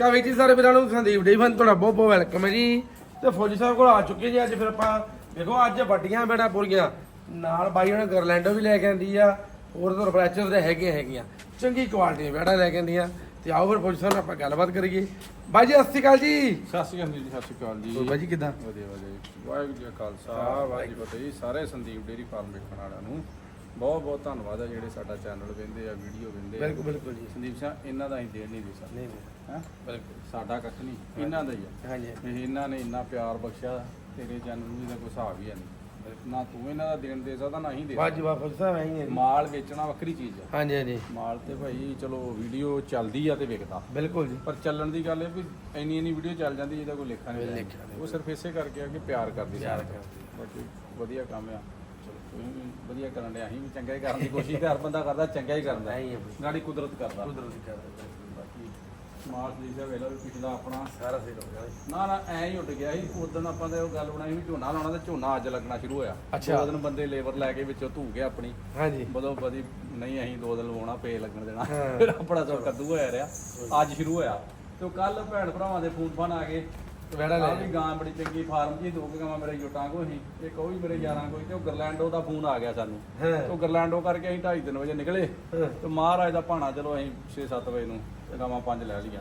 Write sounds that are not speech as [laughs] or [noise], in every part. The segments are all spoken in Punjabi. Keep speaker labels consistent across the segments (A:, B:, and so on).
A: ਨਮਸਕਾਰ ਵੀਰ ਜੀ ਸਾਰੇ ਵੀਰਾਂ ਨੂੰ ਸੰਦੀਪ ਡੀਫਨ ਤੁਹਾਡਾ ਬਹੁਤ ਬਹੁਤ ਵੈਲਕਮ ਹੈ ਜੀ। ਤੇ ਫੌਜੀ ਸਾਹਿਬ ਕੋਲ ਆ ਚੁੱਕੇ ਜੀ ਅੱਜ ਫਿਰ ਆਪਾਂ ਦੇਖੋ ਅੱਜ ਵੱਡੀਆਂ ਬੇੜਾ ਪੂਰੀਆਂ। ਨਾਲ ਬਾਈ ਉਹਨਾਂ ਗਰਲੈਂਡੋ ਵੀ ਲੈ ਕੇ ਆਂਦੀ ਆ ਹੋਰ ਤੋਂ ਫਰੈਚਰ ਦੇ ਹੈਗੇ ਹੈਗੀਆਂ। ਚੰਗੀ ਕੁਆਲਿਟੀ ਦੇ ਬੇੜਾ ਲੈ ਕੇ ਆਂਦੀਆਂ। ਤੇ ਆਓ ਫਿਰ ਫੌਜੀ ਸਾਹਿਬ ਨਾਲ ਆਪਾਂ ਗੱਲਬਾਤ ਕਰੀਏ। ਬਾਈ ਜੀ ਸਤਿ ਸ਼੍ਰੀ ਅਕਾਲ ਜੀ।
B: ਸਤਿ ਸ਼੍ਰੀ ਅਕਾਲ ਜੀ ਸਤਿ ਸ਼੍ਰੀ ਅਕਾਲ ਜੀ।
A: ਹੋਰ ਬਾਈ ਜੀ ਕਿਦਾਂ?
B: ਵਧੀਆ ਵਧੀਆ ਜੀ। ਵਾਹਿਗੁਰੂ ਜੀ ਕਾ ਖਾਲਸਾ ਵਾਹਿਗੁਰੂ ਜੀ ਕੀ ਫਤਿਹ ਜੀ। ਸਾਰੇ ਸੰਦੀਪ ਡੇਰੀ ਫਾਰਮ ਵੇਖਣ ਵਾਲਿਆਂ ਨੂੰ ਬਹੁਤ ਬਹੁਤ ਧੰਨਵਾਦ ਆ ਜਿਹੜੇ ਸਾਡਾ ਚੈਨਲ ਵੇਂਦੇ ਆ ਵੀਡੀਓ ਵੇਂਦੇ ਆ।
A: ਬਿਲਕੁਲ ਬਿਲਕੁਲ ਜੀ।
B: ਸੰਦੀਪ ਸਿੰਘ ਇਹਨਾਂ ਦਾ ਅਸੀਂ ਦੇਣ ਨਹੀਂ ਦੇ ਸਕਦੇ।
A: ਨਹੀਂ ਨਹੀਂ।
B: ਹੈ?
A: ਬਿਲਕੁਲ
B: ਸਾਡਾ ਕੱਖ ਨਹੀਂ ਇਹਨਾਂ ਦਾ ਹੀ ਆ।
A: ਹਾਂਜੀ।
B: ਇਹ ਇਹਨਾਂ ਨੇ ਇੰਨਾ ਪਿਆਰ ਬਖਸ਼ਿਆ ਤੇਰੇ ਚੈਨਲ ਨੂੰ ਇਹਦਾ ਕੋਈ ਹਿਸਾਬ ਹੀ ਹੈ ਨਹੀਂ। ਨਾ ਤੂੰ ਇਹਨਾਂ ਦਾ ਦੇਣ ਦੇ ਸਕਦਾ ਨਾ ਹੀ ਦੇ
A: ਵਾਹ ਜੀ ਵਾਹ ਐਂ ਹੀ।
B: ਮਾਲ ਵੇਚਣਾ ਵੱਖਰੀ ਚੀਜ਼ ਆ।
A: ਹਾਂਜੀ ਹਾਂਜੀ।
B: ਮਾਲ ਤੇ ਭਾਈ ਚਲੋ ਵੀਡੀਓ ਚੱਲਦੀ ਆ ਤੇ ਵਿਕਦਾ।
A: ਬਿਲਕੁਲ ਜੀ।
B: ਪਰ ਚੱਲਣ ਦੀ ਗੱਲ ਹੈ ਵੀ ਇੰਨੀ ਇੰਨੀ ਵੀਡੀਓ ਚੱਲ ਜਾਂਦੀ ਜਿਹਦਾ ਕੋਈ ਲੇਖਾ ਨਹੀਂ। ਉਹ ਸਿਰਫ ਇਸੇ ਕਰਕੇ ਆ ਕਿ ਪਿਆਰ ਕਰਦੀ
A: ਪਿਆਰ। ਕਰਦੀ।
B: ਬਾਕੀ ਵਧੀਆ ਕੰਮ ਆ। ਵਧੀਆ ਕਰਨ ਦੇ ਅਸੀਂ ਵੀ ਚੰਗਾ ਹੀ ਕਰਨ ਦੀ ਕੋਸ਼ਿਸ਼ ਹਰ ਬੰਦਾ ਕਰਦਾ ਚੰਗਾ ਹੀ ਕਰਦਾ। ਗਾੜੀ ਕੁਦਰਤ ਕਰਦਾ।
A: ਕੁਦਰਤੀ ਕਰਦਾ।
B: ਮਾਰਚ ਦੀ ਦਾ ਵੇਲਾ ਵੀ ਪਿਛਲਾ ਆਪਣਾ।
A: ਸਾਰਾ ਸਹੀ ਹੋ ਗਿਆ।
B: ਨਾ ਨਾ ਐ ਹੀ ਉੱਡ ਗਿਆ ਸੀ ਉਦੋਂ ਆਪਾਂ ਤੇ ਉਹ ਗੱਲ ਬਣਾਈ ਵੀ ਝੋਨਾ ਲਾਉਣਾ ਤੇ ਝੋਨਾ ਅੱਜ ਲੱਗਣਾ ਸ਼ੁਰੂ ਹੋਇਆ।
A: ਅੱਛਾ।
B: ਦੋ ਦਿਨ ਬੰਦੇ ਲੇਬਰ ਲੈ ਕੇ ਵਿੱਚੋਂ ਧੂ ਕੇ ਆਪਣੀ।
A: ਹਾਂਜੀ।
B: ਬਦੋ ਬਦੀ ਨਹੀਂ ਅਸੀਂ ਦੋ ਦਿਨ ਲਵਾਉਣਾ ਪੇ ਲੱਗਣ ਦੇਣਾ। ਫਿਰ ਆਪਣਾ ਸਭ ਕੱਦੂ ਹੋਇਆ ਰਿਹਾ। ਅੱਜ ਸ਼ੁਰੂ ਹੋਇਆ। ਤੇ ਕੱਲ ਭੈਣ ਭਰਾਵਾਂ ਦੇ ਫੋਨ ਫਾਨ ਆ ਗਏ।
A: ਬੇੜਾ ਲੈ
B: ਆਹ ਵੀ ਗਾਂ ਬੜੀ ਚੰਗੀ ਫਾਰਮ ਜੀ ਦੋ ਕੁ ਗਾਵਾਂ ਮੇਰੇ ਜੁਟਾਂ ਕੋ ਸੀ ਇੱਕ ਉਹ ਵੀ ਮੇਰੇ ਯਾਰਾਂ ਕੋਈ ਤੇ ਉਹ ਗਰਲੈਂਡੋ ਦਾ ਫੋਨ ਆ ਗਿਆ ਸਾਨੂੰ।
A: ਹਾਂ।
B: ਤੇ ਉਹ ਗਰਲੈਂਡੋ ਕਰਕੇ ਅਸੀਂ 2:30 ਵਜੇ ਨਿਕਲੇ।
A: ਹਾਂ।
B: ਤੇ ਮਹਾਰਾਜ ਦਾ ਭਾਣਾ ਚਲੋ ਅਸੀਂ 6-7 ਵਜੇ ਨੂੰ ਤੇ ਗਾਵਾਂ ਪੰਜ ਲੈ ਲਈਆਂ।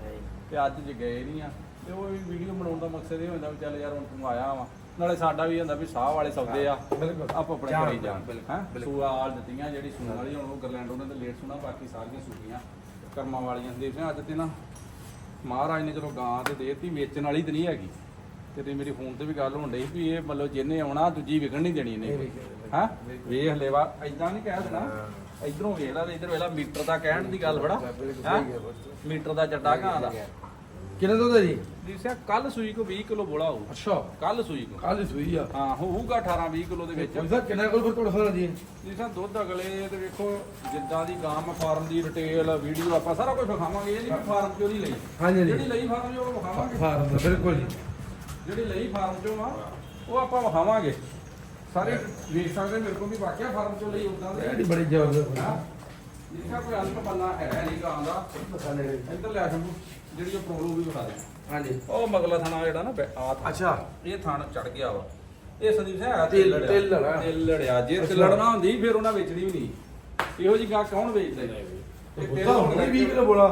B: ਤੇ ਅੱਜ ਜੇ ਗਏ ਨਹੀਂ ਆ ਤੇ ਉਹ ਵੀ ਵੀਡੀਓ ਬਣਾਉਣ ਦਾ ਮਕਸਦ ਇਹ ਹੁੰਦਾ ਵੀ ਚੱਲ ਯਾਰ ਹੁਣ ਤੂੰ ਆਇਆ ਵਾ। ਨਾਲੇ ਸਾਡਾ ਵੀ ਹੁੰਦਾ ਵੀ ਸਾਹ ਵਾਲੇ ਸੌਦੇ ਆ ਆਪੋ ਆਪਣੇ ਘਰੇ ਜਾਣ। ਹੈਂ। ਸੂਆ ਆਲ ਦਿੱਤੀਆਂ ਜਿਹੜੀ ਸੂਣ ਵਾਲੀ ਹੁਣ ਉਹ ਗਰਲੈਂਡ ਉਹਨਾਂ ਦੇ ਲੇਟ ਸੁਣਾ ਬਾਕੀ ਸਾਰੀਆਂ ਸੂਕੀਆਂ ਕਰਮਾਂ ਵਾਲੀਆਂ। ਸੰਦੀਪ ਸਿੰਘ ਅੱਜ ਤੇ ਨਾ ਮਹਾਰਾਜ ਨੇ ਚਲੋ ਗਾਂ ਤੇ ਦੇਤੀ ਵੇਚਣ ਵਾਲੀ ਤੇ ਨਹੀਂ ਹੈਗੀ। ਤੇਰੀ ਮੇਰੀ ਫੋਨ ਤੇ ਵੀ ਗੱਲ ਹੋਣ ਡਈ ਵੀ ਇਹ ਮਤਲਬ ਜਿਹਨੇ ਆਉਣਾ ਦੂਜੀ ਵਿਕਣ ਨਹੀਂ ਦੇਣੀ ਇਹਨੇ ਹਾਂ? ਵੇਖ ਲੈਵਾ ਐਦਾਂ ਨਹੀਂ ਕਹਿ ਦੇਣਾ। ਇਧਰੋਂ ਵੇਖ ਲੈ ਤੇ ਇਧਰ ਵੇਖ ਲੈ ਮੀਟਰ ਦਾ ਕਹਿਣ ਦੀ ਗੱਲ ਬੜਾ। ਮੀਟਰ ਦਾ ਚੱਡਾ ਘਾਂ ਦਾ।
A: ਕਿੰਨੇ ਦੁੱਧ ਹੈ ਜੀ?
B: ਦੀਸਿਆ ਕੱਲ ਸੂਈ ਕੋ 20 ਕਿਲੋ ਬੋਲਾ ਹੋਊ।
A: ਅੱਛਾ।
B: ਕੱਲ ਸੂਈ ਕੋ।
A: ਕੱਲ ਸੂਈ ਆ।
B: ਹਾਂ ਹੋਊਗਾ 18 20 ਕਿਲੋ ਦੇ ਵਿੱਚ।
A: ਫੌਜੀ ਸਾਹਿਬ ਕਿੰਨਾ ਕੋਲ ਫਿਰ ਤੁਹਾਡਾ ਸਾਰਾ ਜੀ?
B: ਸਾ ਦੁੱਧ ਅਗਲੇ ਤੇ ਵੇਖੋ ਜਿੱਦਾਂ ਦੀ ਗਾਂ ਮੈਂ ਫਾਰਮ ਦੀ ਡਿਟੇਲ ਵੀਡੀਓ ਆਪਾਂ ਸਾਰਾ ਕੁਝ ਵਿਖਾਵਾਂਗੇ। ਇਹ ਨਹੀਂ ਫਾਰਮ ਚੋਂ ਨਹੀਂ ਲਈ।
A: ਹਾਂਜੀ
B: ਜਿਹੜੀ ਲਈ ਫਾਰਮ ਚੋਂ ਉਹ ਵਿਖਾਵਾਂਗੇ।
A: ਫਾਰਮ ਬਿਲਕੁਲ ਜੀ।
B: ਜਿਹੜੀ ਲਈ ਫਾਰਮ ਚੋਂ ਆ ਉਹ ਆਪਾਂ ਵਿਖਾਵਾਂਗੇ। ਸਾਰੇ ਵੇਖ ਸਕਦੇ ਮੇਰੇ ਕੋਲ ਵੀ ਵਾਕਿਆ ਫਾਰਮ ਚੋਂ ਲਈ ਉਦਾਂ ਦੇ।
A: ਬੜੀ ਜ਼ਬਰਦਸਤ
B: ਹਾਂ। ਜਿਸਾ ਕੋਈ ਅੰਤ ਬੰਨਾ ਹੈ ਨਹੀਂ ਗਾਂ ਦਾ। ਇੱਧਰ ਲੈ ਸ਼ੰਭੂ ਜਿਹੜੀ ਉਹ ਪ੍ਰੋਬਲਮ ਵੀ ਵਿਖਾ ਦੇ
A: ਹਾਂਜੀ
B: ਉਹ ਮਗਲਾ ਥਾਣਾ ਜਿਹੜਾ ਨਾ ਬੈ- ਆ ਥਾਂ।
A: ਅੱਛਾ
B: ਇਹ ਥਾਣ ਚੜ ਗਿਆ ਵਾ ਇਹ ਸੰਦੀਪ ਸਿੰਘ ਹੈ
A: ਤਿੱਲ- ਤਿੱਲ ਲੜਾ।
B: ਤਿੱਲ ਲੜਿਆ ਜੇ
A: ਅੱਛਾ।
B: ਤੇ ਲੜਨਾ ਹੁੰਦੀ ਫਿਰ ਉਹਨਾਂ ਵੇਚਣੀ ਵੀ ਨਹੀਂ ਇਹੋ ਜੀ ਗਾਂ ਕੌਣ ਵੇਚਦਾ? ਇਹ ਤਿੱਲ
A: ਬੁੱਧਾ
B: ਹੋਣ
A: ਹੁਣੀ 20
B: ਕਰਕੇ-
A: ਕਿਲੋ ਬੋਲਾ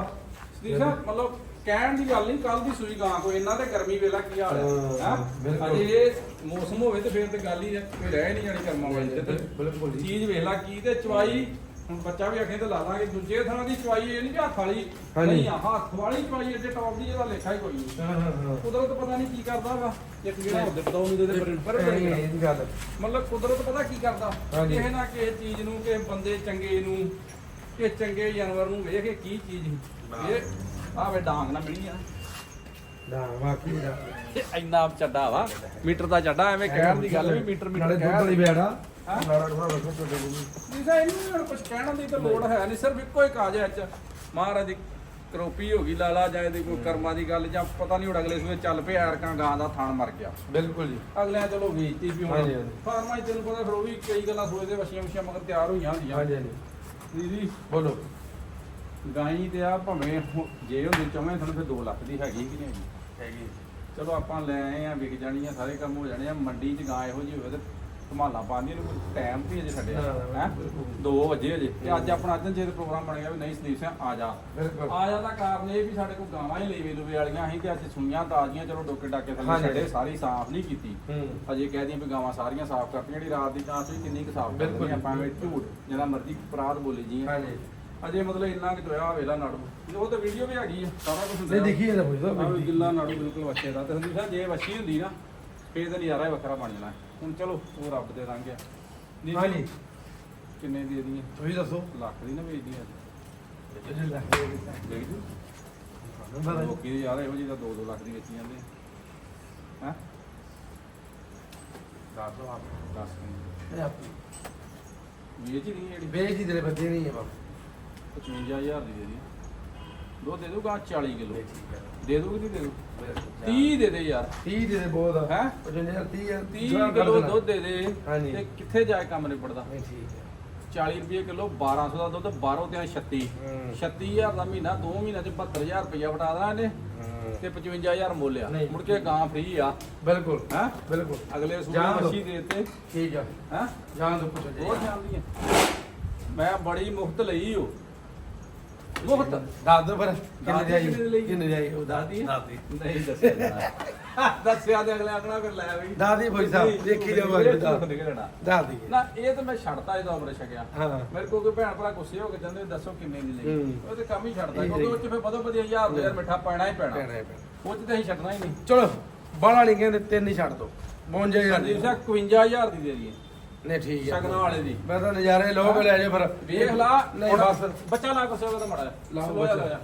B: ਸੰਦੀਪ ਸਿੰਘ ਮਤਲਬ ਕਹਿਣ ਦੀ ਗੱਲ ਨਹੀਂ ਕੱਲ ਦੀ ਸੂਈ ਗਾਂ ਕੋਈ ਇਹਨਾਂ ਤੇ ਗਰਮੀ ਵੇਲਾ ਕੀ ਹਾਲ ਹੈ
A: ਹਾਂ,
B: ਹੈਂ?
A: ਬਿਲਕੁਲ।
B: ਅਜੇ ਇਹ ਮੌਸਮ ਹੋਵੇ ਤੇ ਫਿਰ ਤੇ ਗੱਲ ਹੀ ਹੈ, ਕੋਈ ਰਹਿ ਨਹੀਂ ਜਾਣੀ ਕਰਮਾਂ ਵਾਲੀ ਤੇ ਤੇ
A: ਬਿਲਕੁਲ ਜੀ
B: ਚੀਜ਼ ਵੇਖ ਲਾ ਕੀ ਤੇ ਚਵਾਈ ਹੁਣ ਬੱਚਾ ਵੀ ਆਖੇ ਤੇ ਲਾ ਲਾਂਗੇ। ਦੂਜੇ ਥਾਂ ਦੀ ਚਵਾਈ ਇਹ ਨਹੀਂ ਕਿ ਹੱਥ ਵਾਲੀ
A: ਹਾਂਜੀ।
B: ਨਹੀਂ ਆ ਹੱਥ ਵਾਲੀ ਚਵਾਈ ਏਡੇ ਟੌਪ ਦੀ ਇਹਦਾ ਲੇਖਾ ਹੀ ਕੋਈ ਨਹੀਂ।
A: ਹਾਂ ਹਾਂ ਹਾਂ।
B: ਕੁਦਰਤ ਪਤਾ ਨਹੀਂ ਕੀ ਕਰਦਾ ਵਾ। ਇੱਕ ਜਿਹੜਾ ਉਹਦੇ ਬਤਾਉ ਨੂੰ ਦੇ ਦੇ ਪਰ ਪਰ
A: ਇਹ ਇਹ ਗੱਲ
B: ਮਤਲਬ ਕੁਦਰਤ ਪਤਾ ਕੀ ਕਰਦਾ?
A: ਹਾਂਜੀ।
B: ਕਿਸੇ ਨਾ ਕਿਸੇ ਚੀਜ਼ ਨੂੰ ਕਿਸੇ ਬੰਦੇ ਚੰਗੇ ਨੂੰ ਕਿਸੇ ਚੰਗੇ ਜਾਨਵਰ ਨੂੰ ਵੇਖ ਕੇ ਕੀ ਚੀਜ਼ ਸੀ ਇਹ ਆਵੇ ਡਾਂਗ ਨਾ ਮਿਲੀ ਆ।
A: ਨਾ ਵਾਕਈ ਦਾ
B: ਇਹ ਇੰਨਾ ਚੱਡਾ ਵਾ। ਮੀਟਰ ਦਾ ਚੱਡਾ ਐਵੇਂ ਕਹਿਣ ਦੀ ਗੱਲ ਵੀ ਮੀਟਰ ਮੀਟਰ
A: ਨਾਲੇ ਦੁੱਧ ਵਾਲੀ
B: ਕਹਿ
A: ਬੈੜਾ? ਨਾੜਾ ਥੋੜਾ ਰੱਖੋ ਛੋਟੇ ਨੂੰ
B: ਜਿਸਾ ਇਹਨੂੰ ਵੀ ਹੁਣ ਕੁਝ ਕਹਿਣ ਦੀ ਤਾਂ ਲੋੜ ਹੈ ਨਹੀਂ ਸਿਰਫ ਇੱਕੋ ਹੀ ਕਾਜ ਹੈ ਚ ਮਹਾਰਾਜ ਦੀ ਕਰੋਪੀ ਹੋ ਗਈ ਲਾਲਾ ਜਾਂ ਇਹਦੀ ਕੋਈ ਕਰਮਾਂ ਦੀ ਗੱਲ ਜਾਂ ਪਤਾ ਨਹੀਂ ਹੁਣ ਅਗਲੇ ਸੂਏ ਚੱਲ ਪਿਆ ਐਰਕਾਂ ਗਾਂ ਦਾ ਥਾਣ ਮਰ ਗਿਆ।
A: ਬਿਲਕੁਲ ਜੀ।
B: ਅਗਲਿਆਂ ਚਲੋ ਵੇਚਤੀ ਵੀ
A: ਹਾਂਜੀ,
B: ਹੁਣ।
A: ਹਾਂਜੀ।
B: ਫਾਰਮਾਂ 'ਚ ਤੈਨੂੰ ਪਤਾ ਫਿਰ ਉਹ ਵੀ ਕਈ ਗੱਲਾਂ ਸੋਚਦੇ ਵਸ਼ੀਆਂ ਵਸ਼ੀਆਂ ਮਗਰ ਤਿਆਰ ਹੋਈਆਂ ਹੁੰਦੀਆਂ।
A: ਹਾਂਜੀ ਹਾਂਜੀ।
B: ਦੀਦੀ
A: ਬੋਲੋ।
B: ਗਾਈ ਤੇ ਆ ਭਾਵੇਂ ਹੁਣ ਜੇ ਹੁੰਦੀ ਚਾਵੇਂ ਤੁਹਾਨੂੰ ਫਿਰ 2 ਲੱਖ ਦੀ ਹੈਗੀ ਕਿ ਨਹੀਂ ਹੈਗੀ?
A: ਹੈਗੀ।
B: ਚਲੋ ਆਪਾਂ ਲੈ ਆਏ ਆ ਵਿਕ ਜਾਣੀ ਆ ਸਾਰੇ ਕੰਮ ਹੋ ਜਾਣੇ ਆ ਮੰਡੀ 'ਚ ਗਾਂ ਇਹੋ ਜਿਹੀ ਹੋਵੇ ਤੇ ਧਮਾਲਾ ਪਾਉਂਦੀ ਨੂੰ ਕੋਈ ਟਾਈਮ ਵੀ ਅਜੇ ਛੱਡਿਆ।
A: ਹਾਂ,
B: ਹੈ?
A: ਬਿਲਕੁਲ।
B: 2 ਵਜੇ ਅਜੇ ਤੇ ਅੱਜ ਆਪਣਾ ਅੱਜ ਜੇ ਪ੍ਰੋਗਰਾਮ ਬਣ ਗਿਆ ਵੀ ਨਹੀਂ ਸੰਦੀਪ ਸਿੰਘ ਆ ਜਾ। ਆ ਜਾ ਦਾ ਕਾਰਨ ਇਹ ਵੀ ਸਾਡੇ ਕੋਲ ਗਾਵਾਂ ਹੀ ਲੇਵੇ ਲੂਵੇ ਵਾਲੀਆਂ ਅਸੀਂ ਤੇ ਅੱਜ ਸੁਈਆਂ ਤਾਜ਼ੀਆਂ ਚਲੋ ਡੋਕੇ ਡਾਕੇ ਥੱਲੇ। ਛੱਡੇ ਸਾਰੀ ਸਾਫ਼ ਨਹੀਂ ਕੀਤੀ। ਅਜੇ ਕਹਿ ਦਈਏ ਵੀ ਗਾਵਾਂ ਸਾਰੀਆਂ ਸਾਫ਼ ਕਰਤੀਆਂ ਜਿਹੜੀ ਰਾਤ ਦੀ ਜਾਂਚ ਵੀ ਕਿੰਨੀ ਕੁ ਸਾਫ਼। ਕਰਤੀਆਂ ਆਪਾਂ ਐਵੇਂ ਝੂਠ ਜਿਹੜਾ ਮਰਜ਼ੀ ਪ੍ਰਾਤ ਬੋਲੀ ਜੀ
A: ਹਾਂਜੀ।
B: ਅਜੇ ਮਤਲਬ ਇੰਨਾ ਕਿ ਜੋਇਆ ਵੇਲਾ ਨਾੜੂ। ਉਹ ਤਾਂ ਵੀਡੀਓ ਵੀ ਹੈਗੀ ਆ ਸਾਰਾ ਕੁਝ
A: ਨਹੀਂ ਦੇਖੀ ਇਹਦਾ ਪੁੱਛਦਾ
B: ਗਿੱਲਾ ਨਾੜੂ ਬਿਲਕੁਲ ਵੱਛੇ ਦਾ। ਤੇ ਹੁੰਦੀ ਸਾ ਜੇ ਵੱਛੀ ਹੁੰਦੀ ਨਾ ਫੇਰ ਤਾਂ ਨਜ਼ਾਰਾ ਹੀ ਵੱਖਰਾ ਬਣ ਜਾਣਾ। ਹੁਣ ਚਲੋ ਉਹ ਰੱਬ ਦੇ ਰੰਗ ਆ। ਨਹੀਂ ਜੀ,
A: ਹਾਂਜੀ।
B: ਕਿੰਨੇ ਦੀ ਇਹਦੀ
A: ਤੁਸੀਂ ਦੱਸੋ।
B: ਲੱਖ ਦੀ ਨਾ ਵੇਚਦੀ ਆ।
A: ਜਿਹੜੇ ਲੱਗੇ
B: ਦੇਖ ਜੂ
A: ਬੜਾ
B: ਲੋਕੀ ਦੇ ਯਾਰ ਇਹੋ ਜਿਹੀ ਤਾਂ 2-2 ਲੱਖ ਦੀ ਵੇਚੀ ਜਾਂਦੇ ਹੈ?
A: ਦੱਸ ਦੋ ਆਪ
B: ਦੱਸ
A: ਇਹ ਆਪ
B: ਵੇਚ ਹੀ ਨਹੀਂ ਜਿਹੜੀ?
A: ਵੇਚ ਹੀ ਦੇ ਬੱਚੇ ਨਹੀਂ ਹੈ ਬਾਪ
B: 55000 ਦੀ ਦੇ ਦੀ। ਦੋ ਦੇ ਦੂਗਾ 40 ਕਿਲੋ।
A: ਠੀਕ ਹੈ।
B: ਦੇ ਦੂ ਕਿ ਨਹੀਂ ਦੇ ਦੂ 30 ਦੇ ਦੇ ਯਾਰ।
A: 30 ਦੇ ਦੇ ਬਹੁਤ
B: ਹੈਂ?
A: 55 30
B: 30 ਕਿਲੋ ਦੁੱਧ ਦੇ ਦੇ
A: ਹਾਂਜੀ।
B: ਤੇ ਕਿੱਥੇ ਜਾ ਕੇ ਕੰਮ ਨਿਬੜਦਾ?
A: ਨਹੀਂ ਠੀਕ ਹੈ।
B: 40 ਰੁਪਏ ਕਿਲੋ 1200 ਦਾ ਦੁੱਧ 12 ਤੇ 36
A: ਹੂੰ।
B: 36000 ਦਾ ਮਹੀਨਾ 2 ਮਹੀਨਿਆਂ ਚ 72000 ਰੁਪਇਆ ਵਟਾ ਦੇਣਾ ਇਹਨੇ ਤੇ 55000 ਮੁੱਲ ਆ।
A: ਨਹੀਂ।
B: ਮੁੜ ਕੇ ਗਾਂ ਫ੍ਰੀ ਆ।
A: ਬਿਲਕੁਲ।
B: ਹੈ?
A: ਬਿਲਕੁਲ।
B: ਅਗਲੇ ਸੂਬੇ
A: ਜਾਣ ਦਿਓ।
B: ਮੱਛੀ ਦੇ ਦਿੱਤੇ।
A: ਠੀਕ ਆ।
B: ਹੈ?
A: ਜਾਣ ਦੋ ਪੁੱਛੋ
B: ਬਹੁਤ ਜਾਂਦੀ ਆ। ਮੈਂ ਬੜੀ ਮੁਫਤ ਲਈ ਓ। ਮੁਫਤ
A: ਦੱਸ ਦੋ ਫਿਰ ਕਿੰਨੇ ਦੀ ਆਈ
B: ਕਿੰਨੇ ਦੀ
A: ਦੀ ਆਈ ਉਹ
B: ਦਾਦੀ?
A: ਦਾਦੀ।
B: ਨਹੀਂ ਦੱਸਿਆ [laughs] ਦੱਸਿਆ ਤੇ ਅਗਲੇ ਆਖਣਾ ਫਿਰ ਲੈ ਬਈ।
A: ਦਾਦੀ ਭਾਈ ਸਾਹਿਬ ਦੇਖੀ ਜਾਓ ਅੱਜ ਦਾ।
B: ਨਿਕਲਣਾ।
A: ਦੱਸ ਦੀ
B: ਨਾ ਇਹ ਤਾਂ ਮੈਂ ਛੱਡਤਾ ਇਹਦਾ ਉਮਰ ਛਕਿਆ।
A: ਹਾਂ।
B: ਮੇਰੇ ਕੋਲ ਕੋਈ ਭੈਣ ਭਰਾ ਗੁੱਸੇ ਹੋ ਕੇ ਕਹਿੰਦੇ ਦੱਸੋ ਕਿੰਨੇ ਦੀ ਲਈ। ਉਹ ਤੇ ਕੰਮ ਹੀ ਛੱਡਦਾ ਕਿਉਂਕਿ ਉਹ ਚ ਫਿਰ ਵਧੋ ਵਧੀਆ ਹਜ਼ਾਰ ਦੋ ਹਜ਼ਾਰ ਮਿੱਠਾ ਪੈਣਾ ਹੀ ਪੈਣਾ। ਉਹ ਚ ਤੇ ਅਸੀਂ ਛੱਡਣਾ ਹੀ ਨਹੀਂ।
A: ਚਲੋ ਬਾਲਾ ਨਹੀਂ ਕਹਿੰਦੇ ਤਿੰਨ ਹੀ ਛੱਡ ਦੋ। 52000
B: ਸੰਦੀਪ ਸਿੰਘ 51000 ਦੀ ਦੇ ਦਈਏ।
A: ਨਹੀਂ ਠੀਕ ਹੈ
B: ਸ਼ਗਨਾਂ ਵਾਲੇ ਦੀ।
A: ਮੈਂ ਤਾਂ ਨਜ਼ਾਰੇ ਲੋਕ ਲੈ ਜਾ ਫਿਰ।
B: ਵੇਖ ਲਾ
A: ਨਹੀਂ
B: ਹੁਣ
A: ਬਸ।
B: ਬੱਚਾ ਲਾ ਕੁਛ ਉਹਦਾ ਮੜਾ ਲਾ
A: ਬੱਚਾ।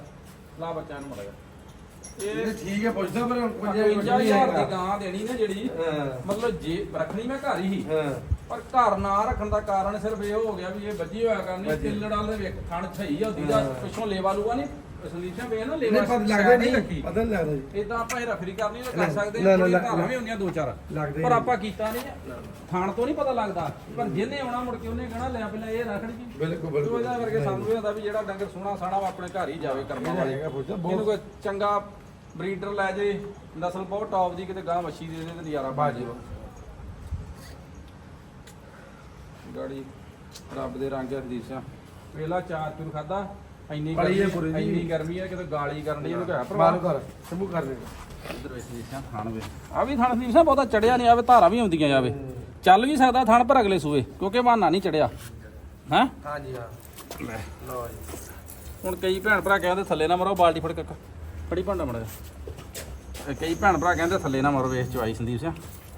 B: ਲਾ ਬੱਚਾ ਨੂੰ ਮੜਾ
A: ਇਹ
B: ਇਹ
A: ਠੀਕ ਹੈ ਪੁੱਛਦਾ ਪਰ
B: 55000 ਦੀ ਗਾਂ ਦੇਣੀ ਨਾ ਜਿਹੜੀ
A: ਹਾਂ।
B: ਮਤਲਬ ਜੇ ਰੱਖਣੀ ਮੈਂ ਘਰ ਹੀ।
A: ਹਾਂ।
B: ਪਰ ਘਰ ਨਾ ਰੱਖਣ ਦਾ ਕਾਰਨ ਸਿਰਫ ਇਹ ਹੋ ਗਿਆ ਵੀ ਇਹ ਵੱਜੀ ਹੋਇਆ ਕਰਨੀ
A: ਵੱਜੀ।
B: ਕਿੱਲੜ ਵਾਲੇ ਵੇਖ ਥਣ ਆ ਉਹਦੀ ਦਾ
A: ਹਾਂ।
B: ਪਿੱਛੋਂ ਲੇਵਾ ਲੂਆ ਨਹੀਂ ਸੰਦੀਪਾਂ ਵੇ ਨਾ
A: ਨਹੀਂ
B: ਲੇਵਾ
A: ਪਤਾ ਲੱਗਦਾ ਨਹੀਂ ਪਤਾ ਨਹੀਂ ਲੱਗਦਾ ਜੀ।
B: ਇਦਾਂ ਆਪਾਂ ਇਹ ਰਫਰੀ ਕਰਨੀ ਤਾਂ ਕਰ ਸਕਦੇ
A: ਨਾ,
B: ਹਾਂ
A: ਨਾ,
B: ਥੋੜ੍ਹੀਆਂ
A: ਨਾ,
B: ਧਾਰਾਂ ਵੀ ਹੁੰਦੀਆਂ ਦੋ ਚਾਰ।
A: ਲੱਗਦੇ
B: ਪਰ
A: ਨਹੀਂ।
B: ਆਪਾਂ ਕੀਤਾ ਨਹੀਂ ਥਾਣ ਤੋਂ ਨਹੀਂ ਪਤਾ ਲੱਗਦਾ ਪਰ ਜਿਹਨੇ ਆਉਣਾ ਮੁੜ ਕੇ ਉਹਨੇ ਕਹਿਣਾ ਲੈ ਪਹਿਲਾਂ ਇਹ ਰੱਖਣੀ ਜੀ
A: ਬਿਲਕੁਲ
B: ਤੋ
A: ਬਿਲਕੁਲ
B: ਇਹਦਾ ਕਰਕੇ ਸਾਨੂੰ ਇਹ ਹੁੰਦਾ ਵੀ ਜਿਹੜਾ ਡੰਗਰ ਸੋਹਣਾ ਸਾਣਾ ਵਾ ਆਪਣੇ ਘਰ ਹੀ ਜਾਵੇ ਕਰਮਾਂ
A: ਇਹ
B: ਵਾਲੇ।
A: ਜਾਏਗਾ ਪੁੱਛਦਾ
B: ਇਹਨੂੰ
A: ਬਹੁਤ
B: ਕੋਈ ਚੰਗਾ ਬਰੀਡਰ ਲੈ ਜੇ ਨਸਲ ਬਹੁਤ ਟੌਪ ਦੀ ਕਿਤੇ ਗਾਂ ਵੱਛੀ ਦੇ ਦੇ ਤੇ ਨਜ਼ਾਰਾ ਬਾਜੀ ਗਾੜੀ ਰੱਬ ਦੇ ਰੰਗ ਹਦੀਸਾਂ। ਵੇਲਾ ਚਾਰ ਚੂਰ ਖਾਦਾ ਇੰਨੀ
A: ਬੜੀ ਹੈ
B: ਗਰਮੀ
A: ਗੁਰੂ ਜੀ।
B: ਇੰਨੀ ਗਰਮੀ ਹੈ ਕਿਤੇ ਗਾਲੀ ਕਰਨ ਦੀ ਇਹਨੂੰ ਕਹਿਆ
A: ਬਾਹਰ ਕਰ ਸ਼ੁਰੂ ਕਰ ਦੇ।
B: ਇਧਰ ਵੇਖ ਦੀਸਾਂ ਥਣ ਵੇ ਆ ਵੀ ਥਣ ਦੀਸਾਂ ਬਹੁਤਾ ਚੜਿਆ ਨਹੀਂ ਆਵੇ ਧਾਰਾਂ ਵੀ ਆਉਂਦੀਆਂ ਜਾਵੇ। ਚੱਲ ਵੀ ਸਕਦਾ ਥਣ ਪਰ ਅਗਲੇ ਸੂਏ ਕਿਉਂਕਿ ਬਹਾਨਾ ਨਹੀਂ ਚੜਿਆ। ਹੈ?
A: ਹਾਂਜੀ ਹਾਂ। ਲਓ ਜੀ।
B: ਹੁਣ ਕਈ ਭੈਣ ਭਰਾ ਕਹਿੰਦੇ ਥੱਲੇ ਨਾ ਮਰੋ ਬਾਲਟੀ ਫੜ ਕੇ ਫੜੀ ਭਾਂਡਾ ਮੜਾ ਕਈ ਭੈਣ ਭਰਾ ਕਹਿੰਦੇ ਥੱਲੇ ਨਾ ਮਰੋ ਵੇਖ ਚਵਾਈ ਸੰਦੀਪ ਸਿੰਘ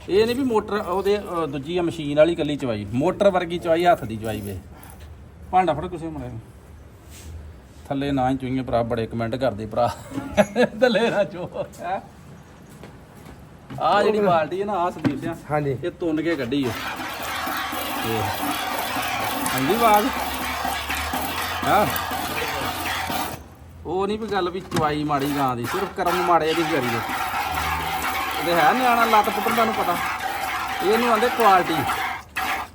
B: ਇਹ ਨਹੀਂ ਵੀ ਮੋਟਰ ਉਹਦੇ ਅਹ, ਦੂਜੀ ਆ ਮਸ਼ੀਨ ਵਾਲੀ ਕੱਲੀ ਚਵਾਈ ਮੋਟਰ ਵਰਗੀ ਚਵਾਈ ਹੱਥ ਦੀ ਚਵਾਈ ਵੇ। ਭਾਂਡਾ ਫੜ ਕਿਸੇ ਮੜਾ ਥੱਲੇ ਨਾ ਹੀ ਚੁਈਏ ਭਰਾ ਬੜੇ ਕਮੈਂਟ ਕਰਦੇ ਭਰਾ। ਥੱਲੇ ਨਾ ਚੋ। ਹੈ? ਆ ਜਿਹੜੀ ਬਾਲਟੀ ਹੈ ਨਾ ਆ ਸੰਦੀਪ ਸਿੰਘ
A: ਹਾਂਜੀ।
B: ਇਹ ਤੁੰਨ ਕੇ ਕੱਢੀ ਤੇ ਹਾਂਜੀ ਬਾਦ ਹਾਂ? ਉਹ ਨਹੀਂ ਵੀ ਗੱਲ ਵੀ ਚਵਾਈ ਮਾੜੀ ਗਾਂ ਦੀ ਸਿਰਫ ਕਰਮ ਮਾੜੇ ਦੀ ਵਿਚਾਰੀ ਦੇ ਇਹਦੇ ਹੈ ਨਿਆਣਾ ਲੱਤ ਪੁੱਟਣ ਦਾ ਨੂੰ ਪਤਾ। ਇਹ ਨੂੰ ਆਂਦੇ ਕੁਆਲਿਟੀ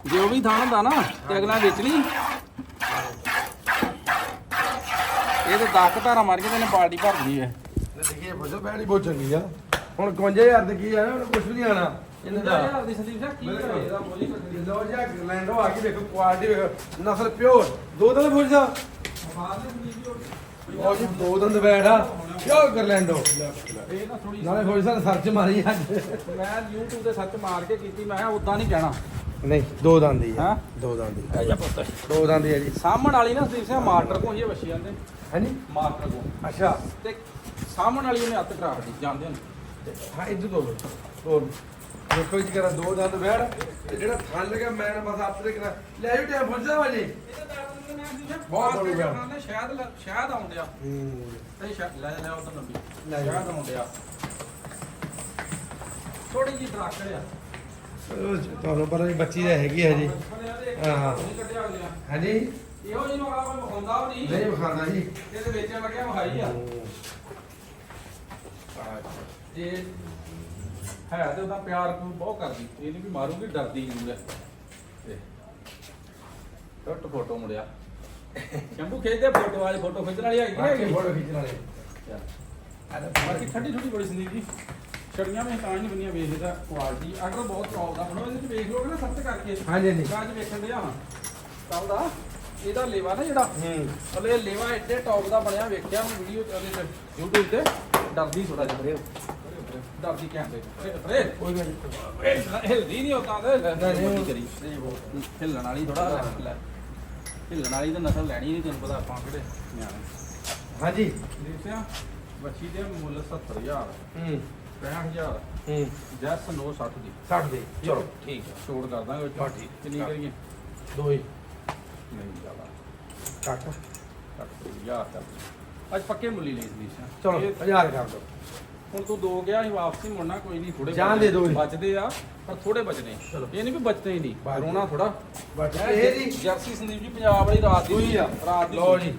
B: ਜੇ ਉਹ ਵੀ ਥਾਂ ਹੁੰਦਾ ਨਾ ਤੇ ਅਗਲਾ ਵੇਚਣੀ ਇਹ ਤੇ 10 ਧਾਰਾਂ ਮਾਰ ਕੇ ਤੇ ਇਹਨੇ ਬਾਲਟੀ ਭਰ ਦਿੰਦੀ ਹੈ।
A: ਤੇ ਦੇਖੀਏ ਪੁੱਛੋ ਬੈੜੀ ਬਹੁਤ ਚੰਗੀ ਆ। ਹੁਣ 51000 ਦੇ ਕੀ ਆ ਨਾ ਕੁਝ ਨਹੀਂ ਆਣਾ। ਇਹਨਾਂ ਦਾ
B: ਦੀ ਸੰਦੀਪ ਸਿੰਘ ਕੀ ਕਰੇ? ਇਹਦਾ ਬੋਲੀ ਕੱਢੀ
A: ਲੋ ਜੀ ਗਰਲੈਂਡੋ ਆ ਕੇ ਦੇਖੋ ਕੁਆਲਿਟੀ ਵੇਖੋ। ਨਸਲ ਪਿਓਰ ਦੋ ਦੰਦ ਪੁੱਛਦਾ ਉਹ ਜੀ ਦੋ ਦੰਦ ਬੈਠਾ ਪਿਓਰ ਗਰਲੈਂਡੋ
B: ਇਹ ਨਾ ਥੋੜੀ
A: ਨਾਲੇ ਹੋਈ ਸਰ ਸਰਚ ਮਾਰੀ ਅੱਜ
B: ਮੈਂ YouTube ਤੇ ਸਰਚ ਮਾਰ ਕੇ ਕੀਤੀ ਮੈਂ ਉਦਾਂ ਨਹੀਂ ਕਹਿਣਾ।
A: ਨਹੀਂ ਦੋ ਦੰਦ ਹੀ
B: ਹਾਂ?
A: ਦੋ ਦੰਦ ਹੀ
B: ਆ ਜਾ ਪੁੱਤ।
A: ਦੋ ਦੰਦ ਹੀ ਆ ਜੀ।
B: ਸਾਹਮਣ ਵਾਲੀ ਨਾ ਸੰਦੀਪ ਸਿੰਘ ਮਾਸਟਰ ਕੋ ਹੀ ਵਸ਼ੀ ਜਾਂਦੇ।
A: ਹਾਂਜੀ
B: ਮਾਸਟਰ ਕੋ
A: ਅੱਛਾ।
B: ਤੇ ਸਾਹਮਣ ਵਾਲੀ ਉਹਨੇ ਹੱਥ ਕਰਾ ਦਿੱਤੀ ਜਾਂਦੇ ਨੇ।
A: ਹਾਂ ਇੱਧਰ ਦੋ ਹੋਰ। ਦੇਖੋ ਜੀ ਕਰਾ ਦੋ ਦੰਦ ਬੈਠ। ਤੇ ਜਿਹੜਾ ਥਣ ਲਗਾ ਮੈਂ ਬਸ ਆਪਰੇ ਕਰਾ ਲੈ ਆਇਓ ਟਾਈਮ ਪੁੱਛਦਾ ਵਾ ਜੀ। ਬਹੁਤ ਬੜੀ ਗੱਲ।
B: ਸ਼ਾਇਦ ਸ਼ਾਇਦ ਆਉਂਦਿਆ
A: ਹੂੰ।
B: ਤੇ ਸ਼ਾਇਦ ਲੈ ਲੈ ਉਧਰ ਲੰਬੀ
A: ਲੈ ਜਾ।
B: ਸ਼ਾਇਦ ਆਉਂਦਿਆ ਥੋੜੀ ਜੀ ਡਰਾਕੜ ਆ
A: ਉਹ ਤੁਹਾਨੂੰ ਪਤਾ ਨਹੀਂ ਬੱਚੀ ਤਾਂ ਹੈਗੀ ਹੈ ਜੀ। ਹਾਂ, ਹਾਂ। ਹਾਂਜੀ
B: ਇਹੋ ਜਿਹੀ ਨੂੰ ਅਗਲਾ ਕੋਈ ਵਿਖਾਉਂਦਾ ਵੀ ਨਹੀਂ।
A: ਨਹੀਂ ਵਿਖਾਉਂਦਾ ਜੀ।
B: ਇਹਦੇ ਵੇਚਣ ਲੱਗਿਆ ਵਿਖਾਈ ਆ। ਜੇ ਹੈ ਤੇ ਉਹਦਾ ਪਿਆਰ ਨੂੰ ਬਹੁਤ ਕਰਦੀ। ਇਹ ਨਹੀਂ ਵੀ ਮਾਰੂਗੀ ਡਰਦੀ ਜ਼ਰੂਰ ਹੈ ਤੇ ਟੁੱਟ ਫੋਟੋ ਮੁੜਿਆ ਸ਼ੰਭੂ ਖੇਚਦੇ ਫੋਟੋ ਵਾਲੀ ਫੋਟੋ ਖਿੱਚਣ ਵਾਲੀ ਹੈਗੀ
A: ਬਾਕੀ
B: ਹੈਗੀ।
A: ਫੋਟੋ ਖਿੱਚਣ ਵਾਲੇ।
B: ਬਾਕੀ ਠੰਡੀ ਠੰਡੀ ਬੜੀ ਸੰਦੀਪ ਜੀ। ਛੜੀਆਂ ਮੈਂ ਤਾਂ ਨਹੀਂ ਬੰਨੀਆਂ ਵੇਖ ਇਹਦਾ ਕੁਆਲਿਟੀ ਅਗਰ ਬਹੁਤ ਟੌਪ ਦਾ ਬਣੋ ਇਹਦੇ ਚ ਵੇਖ ਲੋਗੇ ਨਾ ਸਰਚ ਕਰਕੇ।
A: ਹਾਂਜੀ ਹਾਂਜੀ।
B: ਅੱਜ ਵੇਖਣ ਦੇ ਆ ਕੱਲ ਦਾ ਇਹਦਾ ਲੇਵਾ ਨਾ ਜਿਹੜਾ
A: ਹੂੰ।
B: ਹਲੇ ਲੇਵਾ ਐਡੇ ਟੌਪ ਦਾ ਬਣਿਆ ਵੇਖਿਆ ਮੈਂ ਵੀਡੀਓ ਤੇ ਉਹਦੇ ਤੇ YouTube ਤੇ। ਡਰਦੀ ਥੋੜਾ ਜਿਹਾ ਡਰਦੀ ਕਹਿੰਦੇ। ਫਰੇ
A: ਕੋਈ ਗੱਲ ਨਹੀਂ
B: ਹਿਲਦੀ ਨਹੀਂ ਹੁੰਦਾ ਤੇ ਕਰੀ। ਹਿੱਲਣ ਵਾਲੀ ਥੋੜਾ ਲੈ। ਹਿੱਲਣ ਵਾਲੀ ਤਾਂ ਨਸਲ ਲੈਣੀ ਨਹੀਂ ਤੈਨੂੰ ਪਤਾ ਆਪਾਂ ਕਿਹੜੇ ਨਿਆਣੇ।
A: ਹਾਂਜੀ।
B: ਦੇਖਿਆ? ਬੱਚੀ ਦੇ ਮੁੱਲ 70000
A: ਹੂੰ।
B: 65000
A: ਹੂੰ।
B: ਜੈਸ 960 ਦੀ।
A: 60 ਦੇ। ਚਲੋ। ਠੀਕ ਹੈ।
B: ਛੋੜ ਕਰ ਦਾਂਗੇ। ਕਿੰਨੀ ਕਰੀਏ?
A: ਦੋ ਹੀ।
B: ਨਹੀਂ ਜ਼ਿਆਦਾ
A: ਕੱਟ।
B: ਘੱਟ ਯਾਰ ਚੱਲ ਅੱਜ ਪੱਕੇ ਮੁੱਲੀ ਲਈ ਸੀ
A: ਚਲੋ 1000 ਕਰ ਦਿਓ
B: ਹੁਣ ਤੂੰ ਦੋ ਗਿਆ ਸੀ ਵਾਪਸੀ ਮੁੜਨਾ ਕੋਈ ਨਹੀਂ ਥੋੜੇ
A: ਜਾਣ ਦੇ ਦਿਓ।
B: ਬਚਦੇ ਆ ਪਰ ਥੋੜੇ ਬਚਨੇ
A: ਚਲੋ।
B: ਇਹ ਨਹੀਂ ਵੀ ਬਚਦੇ ਹੀ ਨਹੀਂ। ਰੋਣਾ ਥੋੜਾ
A: ਬਸ ਇਹ ਜੀ।
B: ਜਰਸੀ ਸੰਦੀਪ ਜੀ ਪੰਜਾਬ ਵਾਲੀ ਰਾਤ ਦੀ
A: ਸੂਈ ਆ।
B: ਰਾਤ ਦੀ
A: ਲਓ
B: ਸੂਈ।
A: ਜੀ।